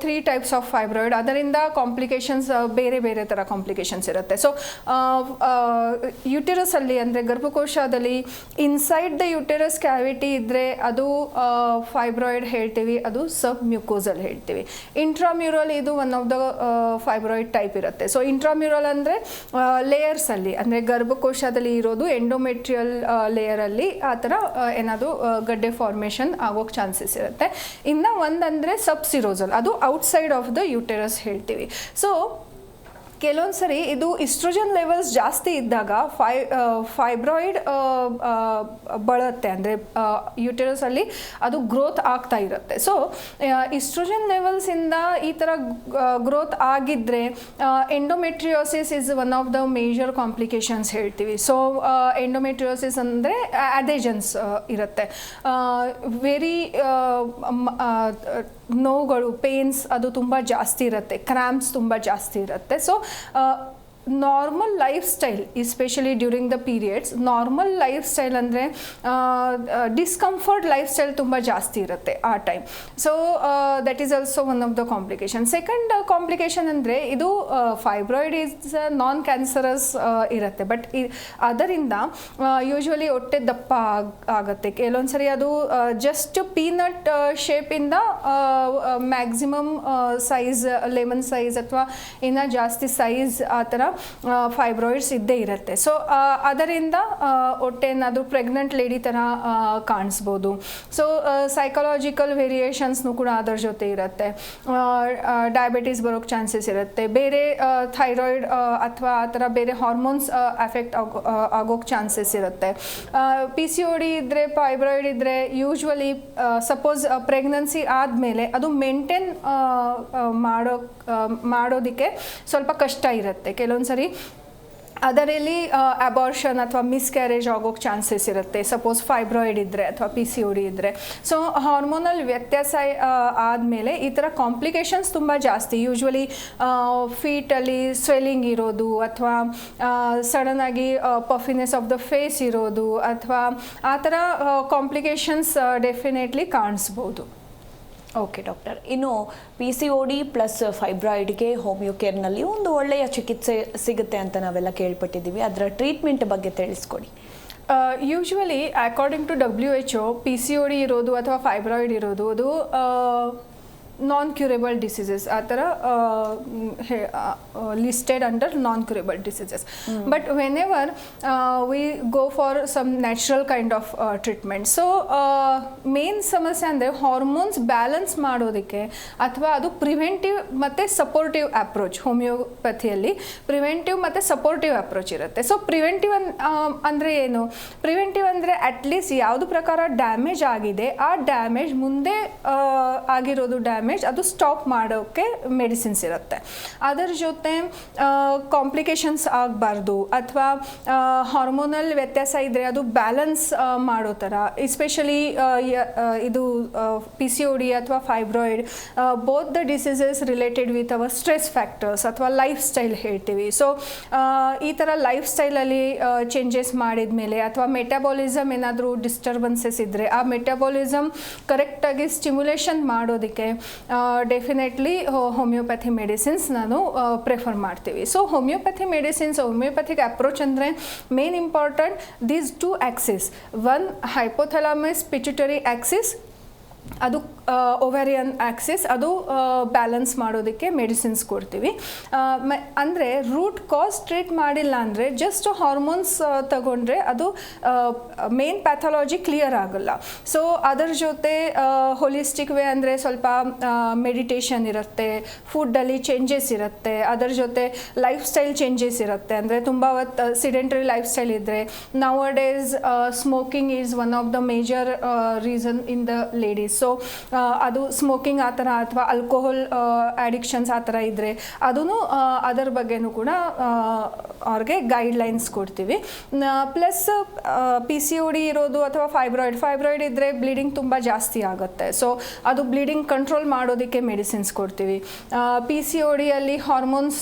three types of fibroid ಅದರಿಂದ ಕಾಂಪ್ಲಿಕೇಶನ್ಸ್ ಬೇರೆ ಬೇರೆ ಥರ ಕಾಂಪ್ಲಿಕೇಶನ್ಸ್ ಇರುತ್ತೆ. ಸೊ ಯುಟೆರಸಲ್ಲಿ ಅಂದರೆ ಗರ್ಭಕೋಶದಲ್ಲಿ ಇನ್ಸೈಡ್ ದ ಯುಟೆರಸ್ ಕ್ಯಾವಿಟಿ ಇದ್ದರೆ ಅದು ಫೈಬ್ರಾಯ್ಡ್ ಹೇಳ್ತೀವಿ ಹೇಳ್ತೀವಿ, ಅದು ಸಬ್ ಮ್ಯೂಕೋಸಲ್ ಹೇಳ್ತೀವಿ. ಇಂಟ್ರಾಮ್ಯೂರಲ್ ಇದು one of the fibroid type ಇರುತ್ತೆ. ಸೊ ಇಂಟ್ರಾಮ್ಯೂರಲ್ ಅಂದರೆ ಲೇಯರ್ಸಲ್ಲಿ ಅಂದರೆ ಗರ್ಭಕೋಶದಲ್ಲಿ ಇರೋದು ಎಂಡೋಮೆಟ್ರಿಯಲ್ ಲೇಯರಲ್ಲಿ ಆ ಥರ ಏನಾದರೂ ಗಡ್ಡೆ ಫಾರ್ಮೇಷನ್ ಆಗೋಕ್ಕೆ ಚಾನ್ಸಸ್ ಇರುತ್ತೆ. ಇನ್ನು ಒಂದಂದರೆ ಸಬ್ಸಿರೋಸಲ್ ಅದು ಔಟ್ಸೈಡ್ ಆಫ್ ದ ಯುಟೆರಸ್ ಹೇಳ್ತೀವಿ. ಸೊ ಕೆಲವೊಂದು ಸರಿ ಇದು ಇಸ್ಟ್ರೋಜನ್ ಲೆವೆಲ್ಸ್ ಜಾಸ್ತಿ ಇದ್ದಾಗ ಫೈ ಫೈಬ್ರಾಯ್ಡ್ ಬಳತ್ತೆ, ಅಂದರೆ ಯೂಟೆರಸಲ್ಲಿ ಅದು ಗ್ರೋತ್ ಆಗ್ತಾ ಇರುತ್ತೆ. ಸೊ ಇಸ್ಟ್ರೋಜನ್ ಲೆವೆಲ್ಸಿಂದ ಈ ಥರ ಗ್ರೋತ್ ಆಗಿದ್ದರೆ endometriosis is one of the major complications ಹೇಳ್ತೀವಿ. ಸೊ ಎಂಡೋಮೆಟ್ರಿಯೋಸಿಸ್ ಅಂದರೆ ಅದೇಜನ್ಸ್ ಇರುತ್ತೆ. ವೆರಿ ನೋವುಗಳು ಪೇನ್ಸ್ ಅದು ತುಂಬ ಜಾಸ್ತಿ ಇರುತ್ತೆ ಕ್ರ್ಯಾಂಪ್ಸ್ ತುಂಬ ಜಾಸ್ತಿ ಇರುತ್ತೆ. So normal life style especially during the periods normal life style ಅಂದರೆ ಡಿಸ್ಕಂಫರ್ಟ್ ಲೈಫ್ ಸ್ಟೈಲ್ ತುಂಬ ಜಾಸ್ತಿ ಇರುತ್ತೆ ಆ time so that is also one of the complication second complication ಅಂದರೆ ಇದು ಫೈಬ್ರಾಯ್ಡ್ ಈಸ್ ನಾನ್ ಕ್ಯಾನ್ಸರಸ್ ಇರುತ್ತೆ. ಬಟ್ ಅದರಿಂದ ಯೂಶ್ವಲಿ ಹೊಟ್ಟೆ ದಪ್ಪ ಆಗ್- ಆಗುತ್ತೆ. ಕೆಲವೊಂದು ಸರಿ ಅದು ಜಸ್ಟ್ ಪೀನಟ್ ಶೇಪಿಂದ ಮ್ಯಾಕ್ಸಿಮಮ್ ಸೈಜ್ ಲೆಮನ್ ಸೈಜ್ ಅಥವಾ ಇನ್ನೂ ಜಾಸ್ತಿ ಸೈಜ್ ಆ ಥರ ಫೈಬ್ರಾಯ್ಡ್ಸ್ ಇದ್ದೇ ಇರುತ್ತೆ. ಸೊ ಅದರಿಂದ ಹೊಟ್ಟೆ ಏನಾದರೂ ಪ್ರೆಗ್ನೆಂಟ್ ಲೇಡಿ ಥರ ಕಾಣಿಸ್ಬೋದು. ಸೊ ಸೈಕಲಾಜಿಕಲ್ ವೇರಿಯೇಷನ್ಸ್ನು ಕೂಡ ಅದರ ಜೊತೆ ಇರುತ್ತೆ. ಡಯಾಬಿಟೀಸ್ ಬರೋಕ್ಕೆ ಚಾನ್ಸಸ್ ಇರುತ್ತೆ. ಬೇರೆ ಥೈರಾಯ್ಡ್ ಅಥವಾ ಆ ಥರ ಬೇರೆ ಹಾರ್ಮೋನ್ಸ್ ಎಫೆಕ್ಟ್ ಆಗೋ ಆಗೋಕ್ಕೆ ಚಾನ್ಸಸ್ ಇರುತ್ತೆ. ಪಿ ಸಿ ಒ ಡಿ ಇದ್ದರೆ ಫೈಬ್ರಾಯ್ಡ್ ಇದ್ದರೆ ಯೂಶ್ವಲಿ ಸಪೋಸ್ ಪ್ರೆಗ್ನೆನ್ಸಿ ಆದಮೇಲೆ ಅದು ಮೇಂಟೈನ್ ಮಾಡೋ ಮಾಡೋದಕ್ಕೆ ಸ್ವಲ್ಪ ಕಷ್ಟ ಇರುತ್ತೆ. ಕೆಲವೊಂದು ಸರಿ ಅದರಲ್ಲಿ ಅಬಾರ್ಷನ್ ಅಥವಾ ಮಿಸ್ಕ್ಯಾರೇಜ್ ಆಗೋಕ್ಕೆ ಚಾನ್ಸಸ್ ಇರುತ್ತೆ. ಸಪೋಸ್ ಫೈಬ್ರಾಯ್ಡ್ ಇದ್ದರೆ ಅಥವಾ ಪಿ ಸಿ ಡಿ ಇದ್ದರೆ ಸೊ ಹಾರ್ಮೋನಲ್ ವ್ಯತ್ಯಾಸ ಆದಮೇಲೆ ಈ ಥರ ಕಾಂಪ್ಲಿಕೇಶನ್ಸ್ ತುಂಬ ಜಾಸ್ತಿ. ಯೂಶ್ವಲಿ ಫೀಟಲ್ಲಿ ಸ್ವೆಲ್ಲಿಂಗ್ ಇರೋದು ಅಥವಾ ಸಡನ್ನಾಗಿ ಪಫಿನೆಸ್ ಆಫ್ ದ ಫೇಸ್ ಇರೋದು ಅಥವಾ ಆ ಥರ ಕಾಂಪ್ಲಿಕೇಶನ್ಸ್ ಡೆಫಿನೆಟ್ಲಿ ಕಾಣಿಸ್ಬೋದು. ಓಕೆ ಡಾಕ್ಟರ್ ಇನ್ನು P C O D plus ಫೈಬ್ರಾಯ್ಡ್ಗೆ homeo ಕೇರ್ನಲ್ಲಿ ಒಂದು ಒಳ್ಳೆಯ ಚಿಕಿತ್ಸೆ ಸಿಗುತ್ತೆ ಅಂತ ನಾವೆಲ್ಲ ಕೇಳ್ಪಟ್ಟಿದ್ದೀವಿ. ಅದರ ಟ್ರೀಟ್ಮೆಂಟ್ ಬಗ್ಗೆ ತಿಳಿಸ್ಕೊಡಿ. Usually according to W H O P C O D ಇರೋದು ಅಥವಾ ಫೈಬ್ರಾಯ್ಡ್ ಇರೋದು, ಅದು ನಾನ್ ಕ್ಯೂರೇಬಲ್ ಡಿಸೀಸಸ್ ಆ ಥರ listed under non curable diseases but whenever we go for some natural kind of treatment so main ಸಮಸ್ಯೆ ಅಂದರೆ ಹಾರ್ಮೋನ್ಸ್ ಬ್ಯಾಲೆನ್ಸ್ ಮಾಡೋದಕ್ಕೆ ಅಥವಾ ಅದು ಪ್ರಿವೆಂಟಿವ್ ಮತ್ತು ಸಪೋರ್ಟಿವ್ ಅಪ್ರೋಚ್ ಹೋಮಿಯೋಪತಿಯಲ್ಲಿ ಪ್ರಿವೆಂಟಿವ್ ಮತ್ತು ಸಪೋರ್ಟಿವ್ ಅಪ್ರೋಚ್ ಇರುತ್ತೆ. ಸೊ ಪ್ರಿವೆಂಟಿವ್ ಅನ್ ಅಂದರೆ ಏನು? ಪ್ರಿವೆಂಟಿವ್ ಅಂದರೆ ಅಟ್ಲೀಸ್ಟ್ ಯಾವುದು ಪ್ರಕಾರ ಡ್ಯಾಮೇಜ್ ಆಗಿದೆ ಆ ಡ್ಯಾಮೇಜ್ ಮುಂದೆ ಆಗಿರೋದು ಡ್ಯಾಮೇಜ್ ಅದು ಸ್ಟಾಪ್ ಮಾಡೋಕ್ಕೆ ಮೆಡಿಸಿನ್ಸ್ ಇರುತ್ತೆ. ಅದರ ಜೊತೆ ಕಾಂಪ್ಲಿಕೇಶನ್ಸ್ ಆಗಬಾರ್ದು ಅಥವಾ ಹಾರ್ಮೋನಲ್ ವ್ಯತ್ಯಾಸ ಇದ್ದರೆ ಅದು ಬ್ಯಾಲೆನ್ಸ್ ಮಾಡೋ ಥರ. ಎಸ್ಪೆಷಲಿ ಇದು ಪಿ ಸಿ ಒ ಡಿ ಅಥವಾ fibroid both the diseases related with our stress factors ಅಥವಾ ಲೈಫ್ ಸ್ಟೈಲ್ ಹೇಳ್ತೀವಿ ಸೊ ಈ ಥರ ಲೈಫ್ ಸ್ಟೈಲಲ್ಲಿ ಚೇಂಜಸ್ ಮಾಡಿದ ಮೇಲೆ ಅಥವಾ ಮೆಟಾಬಾಲಿಸಮ್ ಏನಾದರೂ ಡಿಸ್ಟರ್ಬೆನ್ಸಸ್ ಇದ್ದರೆ ಆ ಮೆಟಾಬಾಲಿಸಮ್ ಕರೆಕ್ಟಾಗಿ ಸ್ಟಿಮ್ಯುಲೇಷನ್ ಮಾಡೋದಕ್ಕೆ ಡೆಫಿನೆಟ್ಲಿ ಹೋಮಿಯೋಪತಿ ಮೆಡಿಸಿನ್ಸ್ ನಾನು ಪ್ರಿಫರ್ ಮಾಡ್ತೀವಿ. So homeopathy medicines homeopathic approach ಅಂದರೆ main important these two axis one hypothalamus pituitary axis ಅದು ಒವೆರಿಯನ್ ಆಕ್ಸಿಸ್ ಅದು ಬ್ಯಾಲೆನ್ಸ್ ಮಾಡೋದಕ್ಕೆ ಮೆಡಿಸಿನ್ಸ್ ಕೊಡ್ತೀವಿ. ಅಂದರೆ ರೂಟ್ ಕಾಸ್ ಟ್ರೀಟ್ ಮಾಡಿಲ್ಲ ಅಂದರೆ ಜಸ್ಟ್ ಹಾರ್ಮೋನ್ಸ್ ತಗೊಂಡ್ರೆ ಅದು ಮೇನ್ ಪ್ಯಾಥಾಲಜಿ ಕ್ಲಿಯರ್ ಆಗಲ್ಲ. ಸೊ ಅದರ ಜೊತೆ ಹೋಲಿಸ್ಟಿಕ್ ವೇ ಅಂದರೆ ಸ್ವಲ್ಪ ಮೆಡಿಟೇಷನ್ ಇರುತ್ತೆ ಫುಡ್ಡಲ್ಲಿ ಚೇಂಜಸ್ ಇರುತ್ತೆ, ಅದರ ಜೊತೆ ಲೈಫ್ ಸ್ಟೈಲ್ ಚೇಂಜಸ್ ಇರುತ್ತೆ. ಅಂದರೆ ತುಂಬ ಹೊತ್ತು ಸಿಡೆಂಟ್ರಿ ಲೈಫ್ ಸ್ಟೈಲ್ ಇದ್ದರೆ nowadays smoking is one of the major reason in the ladies so ಅದು ಸ್ಮೋಕಿಂಗ್ ಆ ಥರ ಅಥವಾ ಆಲ್ಕೋಹಾಲ್ ಅಡಿಕ್ಷನ್ಸ್ ಆ ಥರ ಇದ್ದರೆ ಅದೂ ಅದರ ಬಗ್ಗೆನೂ ಕೂಡ ಅವ್ರಿಗೆ ಗೈಡ್ಲೈನ್ಸ್ ಕೊಡ್ತೀವಿ. Plus P C O D ಇರೋದು ಅಥವಾ ಫೈಬ್ರಾಯ್ಡ್ ಫೈಬ್ರಾಯ್ಡ್ ಇದ್ದರೆ ಬ್ಲೀಡಿಂಗ್ ತುಂಬ ಜಾಸ್ತಿ ಆಗುತ್ತೆ. ಸೊ ಅದು ಬ್ಲೀಡಿಂಗ್ ಕಂಟ್ರೋಲ್ ಮಾಡೋದಕ್ಕೆ ಮೆಡಿಸಿನ್ಸ್ ಕೊಡ್ತೀವಿ. ಪಿ ಸಿ ಒ ಡಿಯಲ್ಲಿ ಹಾರ್ಮೋನ್ಸ್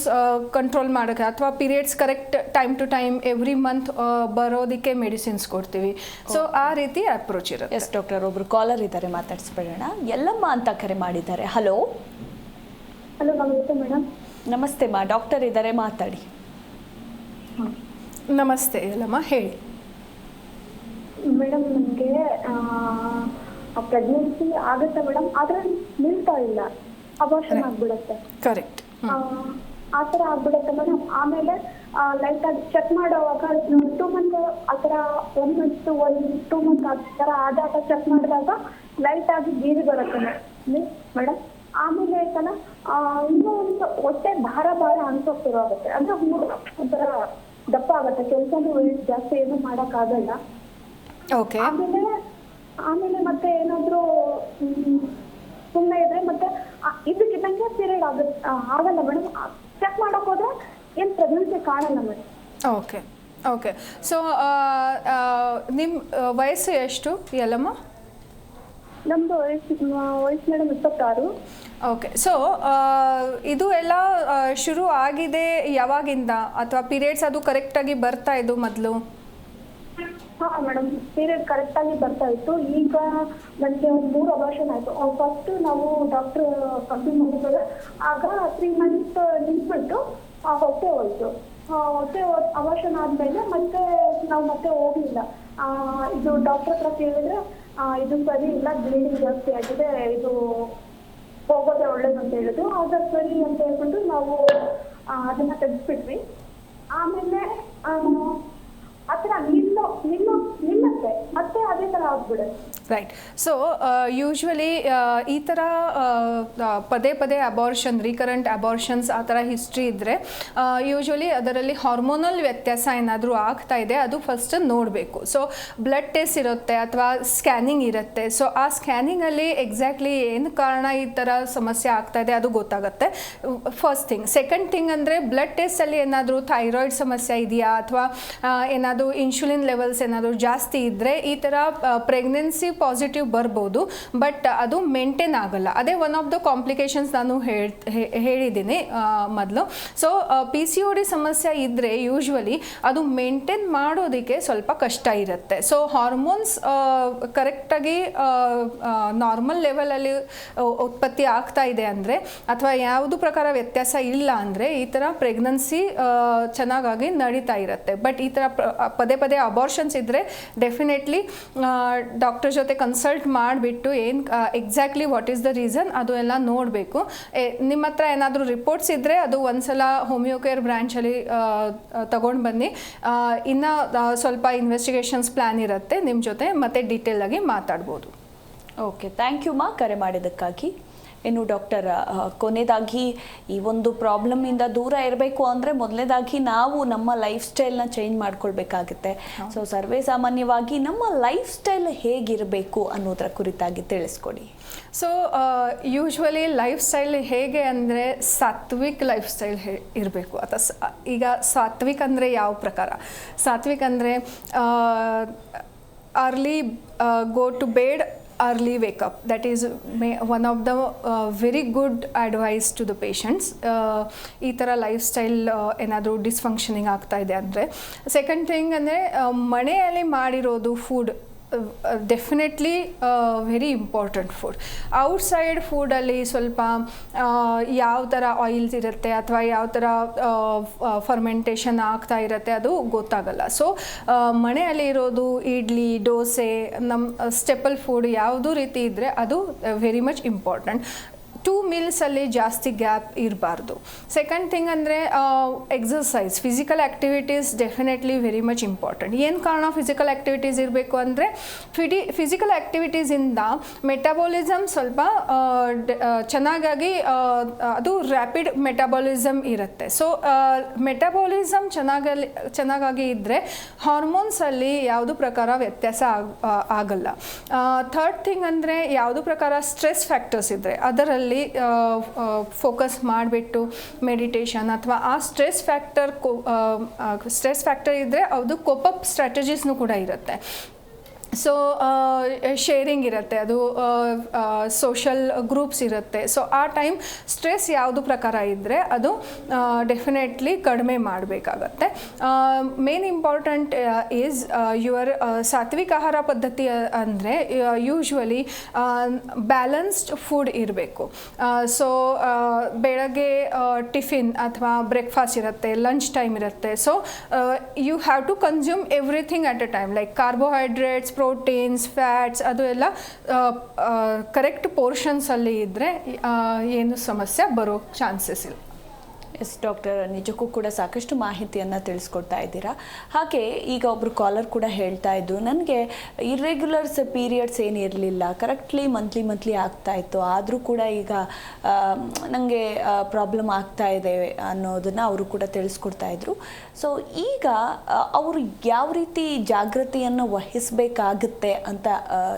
ಕಂಟ್ರೋಲ್ ಮಾಡೋಕ್ಕೆ ಅಥವಾ periods correct time to time every month ಬರೋದಕ್ಕೆ ಮೆಡಿಸಿನ್ಸ್ ಕೊಡ್ತೀವಿ. ಸೊ ಆ ರೀತಿ ಅಪ್ರೋಚ್ ಇರುತ್ತೆ. ಎಸ್ ಡಾಕ್ಟರ್ ಒಬ್ರು ಕಾಲರ್ ಇದ್ದಾರೆ ಮಾತಾಡಿಸ್ಬಿಡೋಣ. ಎಲ್ಲಮ್ಮ ಅಂತ ಕರೆ ಮಾಡಿದ್ದಾರೆ. ಹಲೋ? ಹಲೋ ನಮಸ್ತೆ ಮೇಡಮ್. ನಮಸ್ತೆ ಮಾ ಡಾಕ್ಟರ್ ಇದ್ದಾರೆ ಮಾತಾಡಿ. ನಮಸ್ತೆ ಯಲ್ಲಮ್ಮ ಹೇಳಿ. ಮೇಡಮ್ ನನಗೆ ಪ್ರೆಗ್ನೆನ್ಸಿ ಆಗುತ್ತೆ ಮೇಡಮ್ ಆದ್ರೆ ನಿಲ್ತಾ ಇಲ್ಲ. ಅಬಾರ್ಷನ್ ಆಗ್ಬಿಡುತ್ತೆ. ಕರೆಕ್ಟ್ ಆ, ಆ ಥರ ಆಗ್ಬಿಡುತ್ತೆ ಮೇಡಮ್. ಆಮೇಲೆ ಲೈಟ್ ಆಗಿ ಚೆಕ್ ಮಾಡುವಾಗ ಟೂ ಮಂತ್ ಆ ಥರ one month one two month ಆ ಥರ ಆದಾಗ ಚೆಕ್ ಮಾಡಿದಾಗ ಲೈಟ್ ಆಗಿ ಗೀರಿ ಬರುತ್ತೆ ಮೇಡಮ್ ಆಮೇಲೆ ಐತಲ್ಲ ಆ, ಇನ್ನೂ ಒಂದು ಹೊಟ್ಟೆ ಭಾರ ಭಾರ ಅನ್ಸೋಕ್ ಶುರು ಆಗುತ್ತೆ. ಅಂದ್ರೆ ಮೂರು ಒಂಥರ ದಪ್ಪ ಆಗುತ್ತೆ. ಕೆಲಸನೂ ಜಾಸ್ತಿ ಏನು ಮಾಡಕ್ ಓಕೆ ಆಮೇಲೆ ಆಮೇಲೆ ಮತ್ತೆ ಏನಾದ್ರು ಸುಮ್ಮನೆ ಇದ್ರೆ ಮತ್ತೆ ಇದಕ್ಕಿದ್ದಂಗೆ ಪೀರಿಯಡ್ ಆಗುತ್ತೆ ಆ, ಆಗಲ್ಲ ಮೇಡಮ್ ಚೆಕ್ ಮಾಡಕ್ ಹೋದ್ರೆ ಏನ್ ಪ್ರೆಗ್ನೆನ್ಸಿ ಕಾಣಲ್ಲ ಮೇಡಮ್ ಓಕೆ ಓಕೆ ಸೊ ನಿಮ್ಮ ವಯಸ್ಸು ಎಷ್ಟು ಎಲ್ಲಮ್ಮ ನಮ್ದು ವಯಸ್ಸು ವಯಸ್ಸು ಮೇಡಮ್ ಇಪ್ಪತ್ತಾರು. ಓಕೆ ಸೊ ಇದು ಎಲ್ಲ ಶುರು ಆಗಿದೆ ಯಾವಾಗಿಂದ? ಅಥವಾ ಪೀರಿಯಡ್ಸ್ ಅದು ಕರೆಕ್ಟಾಗಿ ಬರ್ತಾ ಇದ್ದು ಮೊದಲು? ಹಾ ಮೇಡಮ್. ಪೀರಿಯಡ್ ಕರೆಕ್ಟ್ ಆಗಿ ಬರ್ತಾ ಇತ್ತು. ಈಗ ನನಗೆ ಒಂದು ಮೂರು ಅಬಾರ್ಷನ್ ಆಯ್ತು. ಫಸ್ಟ್ ನಾವು ಡಾಕ್ಟರ್ ಕಂಪ್ಲೀಟ್ ಮಾಡಿದಾಗ ಆಗ ತ್ರೀ ಮಂತ್ ನಿಂತ್ಬಿಟ್ಟು ಹೊಟ್ಟೆ ಹೋಯ್ತು. ಹೊಟ್ಟೆ ಅಬಾರ್ಷನ್ ಆದ್ಮೇಲೆ ಮತ್ತೆ ನಾವು ಮತ್ತೆ ಹೋಗ್ಲಿಲ್ಲ. ಇದು ಡಾಕ್ಟರ್ ಹತ್ರ ಕೇಳಿದ್ರೆ ಇದು ಸರಿ ಇಲ್ಲ ಬ್ಲೀಡಿಂಗ್ ಜಾಸ್ತಿ ಆಗಿದೆ, ಇದು ಹೋಗೋದೇ ಒಳ್ಳೇದು ಅಂತ ಹೇಳಿದ್ರು. ಆಗ ಸರಿ ಅಂತ ಹೇಳ್ಬಿಟ್ಟು ನಾವು ಅದನ್ನ ತೆಗೆದ್ಬಿಟ್ವಿ. ಆಮೇಲೆ ಆ, ಆ ಥರ ನಿಲ್ಲೋ ನಿಲ್ಲೋ ಮತ್ತೆ ಅದೇ ತರ ಆಗ್ಬಿಡುತ್ತೆ. ರೈಟ್ ಸೊ ಯೂಶ್ವಲಿ ಈ ಥರ ಆ, ಪದೇ ಪದೇ ಅಬಾರ್ಷನ್ ರೀಕರೆಂಟ್ ಅಬಾರ್ಷನ್ಸ್ ಆ ಥರ ಹಿಸ್ಟ್ರಿ ಇದ್ದರೆ ಯೂಶ್ವಲಿ ಅದರಲ್ಲಿ ಹಾರ್ಮೋನಲ್ ವ್ಯತ್ಯಾಸ ಏನಾದರೂ ಆಗ್ತಾ ಇದೆ ಅದು ಫಸ್ಟ್ ನೋಡಬೇಕು. ಸೊ ಬ್ಲಡ್ ಟೆಸ್ಟ್ ಇರುತ್ತೆ ಅಥವಾ ಸ್ಕ್ಯಾನಿಂಗ್ ಇರುತ್ತೆ. ಸೊ ಆ ಸ್ಕ್ಯಾನಿಂಗಲ್ಲಿ ಎಕ್ಸಾಕ್ಟ್ಲಿ ಏನು ಕಾರಣ ಈ ಥರ ಸಮಸ್ಯೆ ಆಗ್ತಾ ಇದೆ ಅದು ಗೊತ್ತಾಗುತ್ತೆ. ಫಸ್ಟ್ ಥಿಂಗ್ ಸೆಕೆಂಡ್ ಥಿಂಗ್ ಅಂದರೆ ಬ್ಲಡ್ ಟೆಸ್ಟಲ್ಲಿ ಏನಾದರೂ ಥೈರಾಯ್ಡ್ ಸಮಸ್ಯೆ ಇದೆಯಾ? ಅಥವಾ ಏನಾದರೂ ಇನ್ಶುಲಿನ್ ಲೆವೆಲ್ಸ್ ಏನಾದರೂ ಜಾಸ್ತಿ ಇದ್ದರೆ ಈ ಥರ ಪ್ರೆಗ್ನೆನ್ಸಿ ಪಾಸಿಟಿವ್ ಬರ್ಬೋದು ಬಟ್ ಅದು ಮೇಂಟೈನ್ ಆಗಲ್ಲ. ಅದೇ ಒನ್ ಆಫ್ ದ ಕಾಂಪ್ಲಿಕೇಶನ್ಸ್ ನಾನು ಹೇಳಿದ್ದೀನಿ ಮೊದಲು. So P C O D ಸಮಸ್ಯೆ ಇದ್ದರೆ ಯೂಶ್ವಲಿ ಅದು ಮೇಂಟೈನ್ ಮಾಡೋದಕ್ಕೆ ಸ್ವಲ್ಪ ಕಷ್ಟ ಇರುತ್ತೆ. ಸೊ ಹಾರ್ಮೋನ್ಸ್ ಕರೆಕ್ಟಾಗಿ ನಾರ್ಮಲ್ ಲೆವೆಲಲ್ಲಿ ಉತ್ಪತ್ತಿ ಆಗ್ತಾ ಇದೆ ಅಂದರೆ, ಅಥವಾ ಯಾವುದು ಪ್ರಕಾರ ವ್ಯತ್ಯಾಸ ಇಲ್ಲ ಅಂದರೆ ಈ ಥರ ಪ್ರೆಗ್ನೆನ್ಸಿ ಚೆನ್ನಾಗಾಗಿ ನಡೀತಾ ಇರುತ್ತೆ. ಬಟ್ ಈ ಥರ ಪದೇ ಪದೇ ಅಬಾರ್ಷನ್ಸ್ ಇದ್ದರೆ ಡೆಫಿನೆಟ್ಲಿ ಡಾಕ್ಟರ್ ಜೊತೆ ಕನ್ಸಲ್ಟ್ ಮಾಡಿಬಿಟ್ಟು ಏನು exactly what is the reason ಅದು ಎಲ್ಲ ನೋಡಬೇಕು. ನಿಮ್ಮ ಹತ್ರ ಏನಾದರೂ ರಿಪೋರ್ಟ್ಸ್ ಇದ್ದರೆ ಅದು ಒಂದ್ಸಲ ಹೋಮಿಯೋಕೇರ್ ಬ್ರ್ಯಾಂಚಲ್ಲಿ ತಗೊಂಡು ಬನ್ನಿ. ಇನ್ನು ಸ್ವಲ್ಪ ಇನ್ವೆಸ್ಟಿಗೇಷನ್ಸ್ ಪ್ಲ್ಯಾನ್ ಇರುತ್ತೆ ನಿಮ್ಮ ಜೊತೆ ಮತ್ತೆ ಡೀಟೇಲ್ ಆಗಿ ಮಾತಾಡ್ಬೋದು. ಓಕೆ ಥ್ಯಾಂಕ್ ಯು ಮಾ. ಕರೆ ಮಾಡಿದ್ದಕ್ಕಾಗಿ. ಇನ್ನು ಡಾಕ್ಟರ್ ಕೊನೆಯದಾಗಿ ಈ ಒಂದು ಪ್ರಾಬ್ಲಮಿಂದ ದೂರ ಇರಬೇಕು ಅಂದರೆ ಮೊದಲನೇದಾಗಿ ನಾವು ನಮ್ಮ ಲೈಫ್ ಸ್ಟೈಲ್ನ ಚೇಂಜ್ ಮಾಡ್ಕೊಳ್ಬೇಕಾಗುತ್ತೆ. ಸೊ ಸರ್ವೇ ಸಾಮಾನ್ಯವಾಗಿ ನಮ್ಮ ಲೈಫ್ ಸ್ಟೈಲ್ ಹೇಗಿರಬೇಕು ಅನ್ನೋದರ ಕುರಿತಾಗಿ ತಿಳಿಸ್ಕೊಡಿ. ಸೊ ಯೂಶ್ವಲಿ ಲೈಫ್ ಸ್ಟೈಲ್ ಹೇಗೆ ಅಂದರೆ ಸಾತ್ವಿಕ್ ಲೈಫ್ ಸ್ಟೈಲ್ ಹೇ ಇರಬೇಕು. ಅಥವಾ ಈಗ ಸಾತ್ವಿಕ್ ಅಂದರೆ ಯಾವ ಪ್ರಕಾರ? ಸಾತ್ವಿಕ್ ಅಂದರೆ early go to bed early wake up that is may one of the very good advice to the patients ಈ ಥರ ಲೈಫ್ ಸ್ಟೈಲ್ ಏನಾದರೂ ಡಿಸ್ಫಂಕ್ಷನಿಂಗ್ ಆಗ್ತಾ ಇದೆ ಅಂದರೆ ಸೆಕೆಂಡ್ ಥಿಂಗ್ ಅಂದರೆ ಮನೆಯಲ್ಲಿ ಮಾಡಿರೋದು food definitely very important food outside ಫುಡಲ್ಲಿ ಸ್ವಲ್ಪ ಯಾವ ಥರ ಆಯಿಲ್ಸ್ ಇರುತ್ತೆ ಅಥವಾ ಯಾವ ಥರ ಫರ್ಮೆಂಟೇಷನ್ ಆಗ್ತಾ ಇರುತ್ತೆ ಅದು ಗೊತ್ತಾಗಲ್ಲ. ಸೊ ಮನೆಯಲ್ಲಿ ಇರೋದು ಇಡ್ಲಿ, ದೋಸೆ ನಮ್ಮ ಸ್ಟೆಪಲ್ ಫುಡ್ ಯಾವುದೂ ರೀತಿ ಇದ್ದರೆ ಅದು ವೆರಿ ಮಚ್ ಇಂಪಾರ್ಟೆಂಟ್ ಟೂ ಮೀಲ್ಸಲ್ಲಿ ಜಾಸ್ತಿ ಗ್ಯಾಪ್ ಇರಬಾರ್ದು. ಸೆಕೆಂಡ್ ಥಿಂಗ್ ಅಂದರೆ exercise physical activities definitely very much important ಏನು ಕಾರಣ ಫಿಸಿಕಲ್ ಆ್ಯಕ್ಟಿವಿಟೀಸ್ ಇರಬೇಕು ಅಂದರೆ ಫಿಡಿ ಫಿಸಿಕಲ್ ಆ್ಯಕ್ಟಿವಿಟೀಸಿಂದ ಮೆಟಾಬಾಲಿಸಮ್ ಸ್ವಲ್ಪ ಚೆನ್ನಾಗಾಗಿ ಅದು ರ್ಯಾಪಿಡ್ ಮೆಟಾಬಾಲಿಸಮ್ ಇರುತ್ತೆ. ಸೊ ಮೆಟಾಬಾಲಿಸಮ್ ಚೆನ್ನಾಗಲ್ಲಿ, ಚೆನ್ನಾಗಾಗಿ ಇದ್ದರೆ ಹಾರ್ಮೋನ್ಸಲ್ಲಿ ಯಾವುದು ಪ್ರಕಾರ ವ್ಯತ್ಯಾಸ ಆಗ ಆಗಲ್ಲ. ಥರ್ಡ್ ಥಿಂಗ್ ಅಂದರೆ ಯಾವುದು ಪ್ರಕಾರ ಸ್ಟ್ರೆಸ್ ಫ್ಯಾಕ್ಟರ್ಸ್ ಇದ್ದರೆ ಅದರಲ್ಲಿ ಫೋಕಸ್ ಮಾಡಿಬಿಟ್ಟು ಮೆಡಿಟೇಷನ್ ಅಥವಾ ಆ ಸ್ಟ್ರೆಸ್ ಫ್ಯಾಕ್ಟರ್ ಸ್ಟ್ರೆಸ್ ಫ್ಯಾಕ್ಟರ್ ಇದ್ದರೆ ಅದು ಕೋಪಪ್ ಸ್ಟ್ರಾಟಜೀಸ್ನೂ ಕೂಡ ಇರುತ್ತೆ. ಸೊ ಶೇರಿಂಗ್ ಇರುತ್ತೆ, ಅದು ಸೋಷಲ್ ಗ್ರೂಪ್ಸ್ ಇರುತ್ತೆ. ಸೊ ಆ ಟೈಮ್ ಸ್ಟ್ರೆಸ್ ಯಾವುದು ಪ್ರಕಾರ ಇದ್ದರೆ ಅದು ಡೆಫಿನೆಟ್ಲಿ ಕಡಿಮೆ ಮಾಡಬೇಕಾಗತ್ತೆ. ಮೇನ್ ಇಂಪಾರ್ಟೆಂಟ್ ಈಸ್ ಯುವರ್ ಸಾತ್ವಿಕ ಆಹಾರ ಪದ್ಧತಿ ಅಂದರೆ ಯೂಶ್ವಲಿ ಬ್ಯಾಲೆನ್ಸ್ಡ್ ಫುಡ್ ಇರಬೇಕು. ಸೊ ಬೆಳಗ್ಗೆ ಟಿಫಿನ್ ಅಥವಾ ಬ್ರೇಕ್ಫಾಸ್ಟ್ ಇರುತ್ತೆ ಲಂಚ್ ಟೈಮ್ ಇರುತ್ತೆ. So you have to consume everything at a time like carbohydrates proteins fats ಅದು ಎಲ್ಲ ಕರೆಕ್ಟ್ ಪೋರ್ಷನ್ಸಲ್ಲಿ ಇದ್ದರೆ ಏನು ಸಮಸ್ಯೆ ಬರೋ ಚಾನ್ಸಸ್ ಇಲ್ಲ. ಎಸ್ ಡಾಕ್ಟರ್ ನಿಜಕ್ಕೂ ಕೂಡ ಸಾಕಷ್ಟು ಮಾಹಿತಿಯನ್ನು ತಿಳಿಸ್ಕೊಡ್ತಾ ಇದ್ದೀರಾ. ಹಾಗೆ ಈಗ ಒಬ್ಬರು ಕಾಲರ್ ಕೂಡ ಹೇಳ್ತಾ ಇದ್ದು ನನಗೆ ಇರ್ರೆಗ್ಯುಲರ್ಸ್ ಪೀರಿಯಡ್ಸ್ ಏನಿರಲಿಲ್ಲ ಕರೆಕ್ಟ್ಲಿ ಮಂತ್ಲಿ ಮಂತ್ಲಿ ಆಗ್ತಾ ಇತ್ತು. ಆದರೂ ಕೂಡ ಈಗ ನನಗೆ ಪ್ರಾಬ್ಲಮ್ ಆಗ್ತಾ ಇದೆ ಅನ್ನೋದನ್ನು ಅವರು ಕೂಡ ತಿಳಿಸ್ಕೊಡ್ತಾ ಇದ್ರು. ಸೊ ಈಗ ಅವರು ಯಾವ ರೀತಿ ಜಾಗೃತಿಯನ್ನು ವಹಿಸಬೇಕಾಗುತ್ತೆ ಅಂತ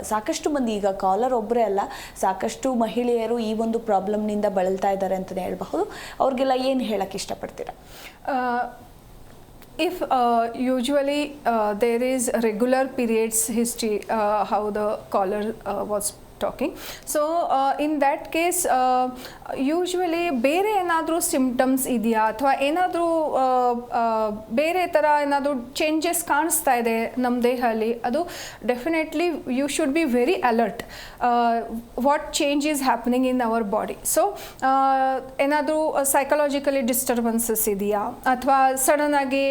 ಸಾಕಷ್ಟು ಮಂದಿ ಈಗ ಕಾಲರ್ ಒಬ್ಬರೇ ಅಲ್ಲ ಸಾಕಷ್ಟು ಮಹಿಳೆಯರು ಈ ಒಂದು ಪ್ರಾಬ್ಲಮ್ನಿಂದ ಬಳಲ್ತಾ ಇದ್ದಾರೆ ಅಂತಲೇ ಹೇಳಬಹುದು. ಅವ್ರಿಗೆಲ್ಲ ಏನು ಹೇಳಕ್ಕೆ ಇಷ್ಟಪಡ್ತೀರಾ? If if there is regular there history how the caller was uh, talking. So in in case usually uh, ಬೇರೆ ಏನಾದರೂ ಸಿಮ್ಟಮ್ಸ್ ಇದೆಯಾ? ಅಥವಾ ಏನಾದರೂ ಬೇರೆ ಥರ ಏನಾದರೂ ಚೇಂಜಸ್ ಕಾಣಿಸ್ತಾ ಇದೆ ನಮ್ಮ ದೇಹದಲ್ಲಿ ಅದು definitely you should be very alert what change is happening in our body so ಏನಾದರೂ ಸೈಕಲಾಜಿಕಲಿ ಡಿಸ್ಟರ್ಬೆನ್ಸಸ್ ಇದೆಯಾ? ಅಥವಾ ಸಡನ್ನಾಗಿ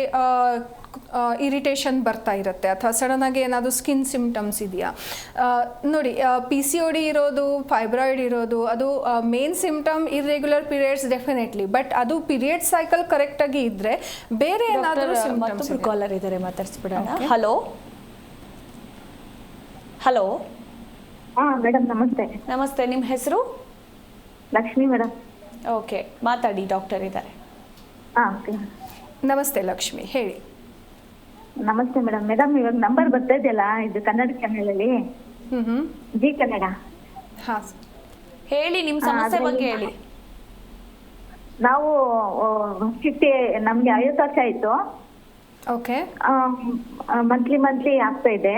ಇರಿಟೇಷನ್ ಬರ್ತಾ ಇರುತ್ತೆ ಅಥವಾ ಸಡನ್ ಆಗಿ ಏನಾದರೂ ಸ್ಕಿನ್ ಸಿಮ್ಟಮ್ಸ್ ಇದೆಯಾ? ನೋಡಿ ಪಿ ಸಿ ಒ ಡಿ ಇರೋದು ಫೈಬ್ರಾಯ್ಡ್ ಇರೋದು ಅದು main symptom irregular periods definitely but ಅದು ಪೀರಿಯಡ್ ಸೈಕಲ್ ಕರೆಕ್ಟಾಗಿ ಇದ್ರೆ ಬೇರೆ ಏನಾದರೂ ಸಿಮ್ಟಮ್ಸ್ ಕಾಲರ್ ಇದ್ದಾರೆ ಮಾತಾಡಿಸ್ಬಿಡೋಣ. ಹಲೋ ಹಲೋ ಹಾ ಮೇಡಮ್ ನಮಸ್ತೆ. ನಮಸ್ತೆ ನಿಮ್ಮ ಹೆಸರು? ಲಕ್ಷ್ಮಿ ಮೇಡಮ್ ಓಕೆ ಮಾತಾಡಿ ಡಾಕ್ಟರ್ ಇದ್ದಾರೆ. ಹಾಂ ನಮಸ್ತೆ ಲಕ್ಷ್ಮಿ ಹೇಳಿ. ನಮಸ್ತೆ ಮೇಡಮ್. ಮೇಡಮ್ ಇವಾಗ ನಂಬರ್ ಬರ್ತಾ ಇದೆಯಲ್ಲ ಇದು ಕನ್ನಡ ಚಾನೆಲ್ ಅಲ್ಲಿ? ಜಿ ಕನ್ನಡ. ಹಾಂ ಹೇಳಿ ನಿಮ್ಮ ಸಮಸ್ಯೆ ಬಗ್ಗೆ ಹೇಳಿ. ನಾವು ಫಿಫ್ಟಿ ನಮ್ಗೆ ಐವತ್ತು ವರ್ಷ ಆಯ್ತು. ಓಕೆ. ಮಂತ್ಲಿ ಮಂತ್ಲಿ ಆಗ್ತಾ ಇದೆ.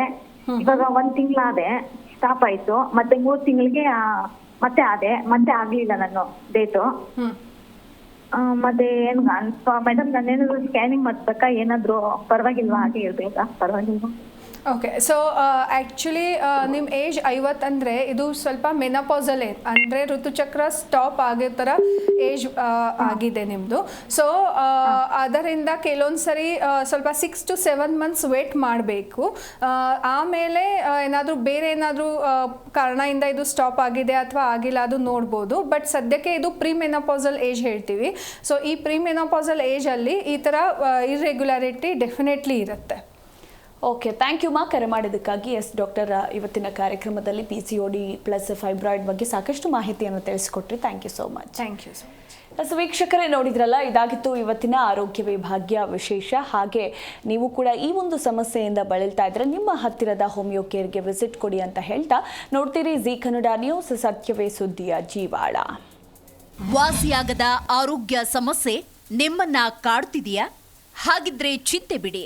ಇವಾಗ ಒಂದ್ ತಿಂಗಳಾದೆ ಸ್ಟಾಪ್ ಆಯ್ತು. ಮತ್ತೆ ಮೂರ್ ತಿಂಗಳಿಗೆ ಮತ್ತೆ ಆದೆ ಮತ್ತೆ ಆಗ್ಲಿಲ್ಲ ನಾನು ಡೇಟು ಹ್ಞೂ ಮತ್ತೆ ಏನು ಮೇಡಮ್ ನಾನೇನಾದ್ರು ಸ್ಕ್ಯಾನಿಂಗ್ ಮಾಡ್ಸ್ಬೇಕಾ ಏನಾದ್ರು ಪರವಾಗಿಲ್ವಾ? ಹಾಗೆ ಇರ್ಬೇಕಾ ಪರವಾಗಿಲ್ವಾ? ಓಕೆ ಸೊ ಆ್ಯಕ್ಚುಲಿ ನಿಮ್ಮ ಏಜ್ ಐವತ್ತಂದರೆ ಇದು ಸ್ವಲ್ಪ ಮೆನಪಾಸಲ್ ಅಂದರೆ ಋತುಚಕ್ರ ಸ್ಟಾಪ್ ಆಗೋ ಥರ ಏಜ್ ಆಗಿದೆ ನಿಮ್ಮದು ಸೊ ಅದರಿಂದ ಕೆಲವೊಂದು ಸರಿ ಸ್ವಲ್ಪ six to seven months wait ಮಾಡಬೇಕು. ಆಮೇಲೆ ಏನಾದರೂ ಬೇರೆ ಏನಾದರೂ ಕಾರಣದಿಂದ ಇದು ಸ್ಟಾಪ್ ಆಗಿದೆ ಅಥವಾ ಆಗಿಲ್ಲ ಅದು ನೋಡ್ಬೋದು. ಬಟ್ ಸದ್ಯಕ್ಕೆ ಇದು ಪ್ರೀ ಮೆನಪಾಸಲ್ ಏಜ್ ಹೇಳ್ತೀವಿ. ಸೊ ಈ ಪ್ರೀ ಮೆನಪಾಸಲ್ ಏಜಲ್ಲಿ ಈ ಥರ ಇರ್ರೆಗ್ಯುಲಾರಿಟಿ ಡೆಫಿನೆಟ್ಲಿ ಇರುತ್ತೆ. ಓಕೆ ಥ್ಯಾಂಕ್ ಯು ಮಾ ಕರೆ ಮಾಡಿದ್ದಕ್ಕಾಗಿ ಎಸ್ ಡಾಕ್ಟರ್ ಇವತ್ತಿನ ಕಾರ್ಯಕ್ರಮದಲ್ಲಿ P C O D plus fibroid ಬಗ್ಗೆ ಸಾಕಷ್ಟು ಮಾಹಿತಿಯನ್ನು ತಿಳಿಸ್ಕೊಟ್ರಿ. Thank you so much thank you so yes ವೀಕ್ಷಕರೇ ನೋಡಿದ್ರಲ್ಲ ಇದಾಗಿತ್ತು ಇವತ್ತಿನ ಆರೋಗ್ಯ ವಿಭಾಗ್ಯ ವಿಶೇಷ. ಹಾಗೆ ನೀವು ಕೂಡ ಈ ಒಂದು ಸಮಸ್ಯೆಯಿಂದ ಬಳಲ್ತಾ ಇದ್ರೆ ನಿಮ್ಮ ಹತ್ತಿರದ ಹೋಮಿಯೋ ಕೇರ್ಗೆ ವಿಸಿಟ್ ಕೊಡಿ ಅಂತ ಹೇಳ್ತಾ ನೋಡ್ತೀರಿ ಜಿ ಕನ್ನಡ ನ್ಯೂಸ್ ಸತ್ಯವೇ ಸುದ್ದಿಯ ಜೀವಾಳ. ವಾಸಿಯಾಗದ ಆರೋಗ್ಯ ಸಮಸ್ಯೆ ನಿಮ್ಮನ್ನ ಕಾಡ್ತಿದೆಯಾ? ಹಾಗಿದ್ರೆ ಚಿಂತೆ ಬಿಡಿ.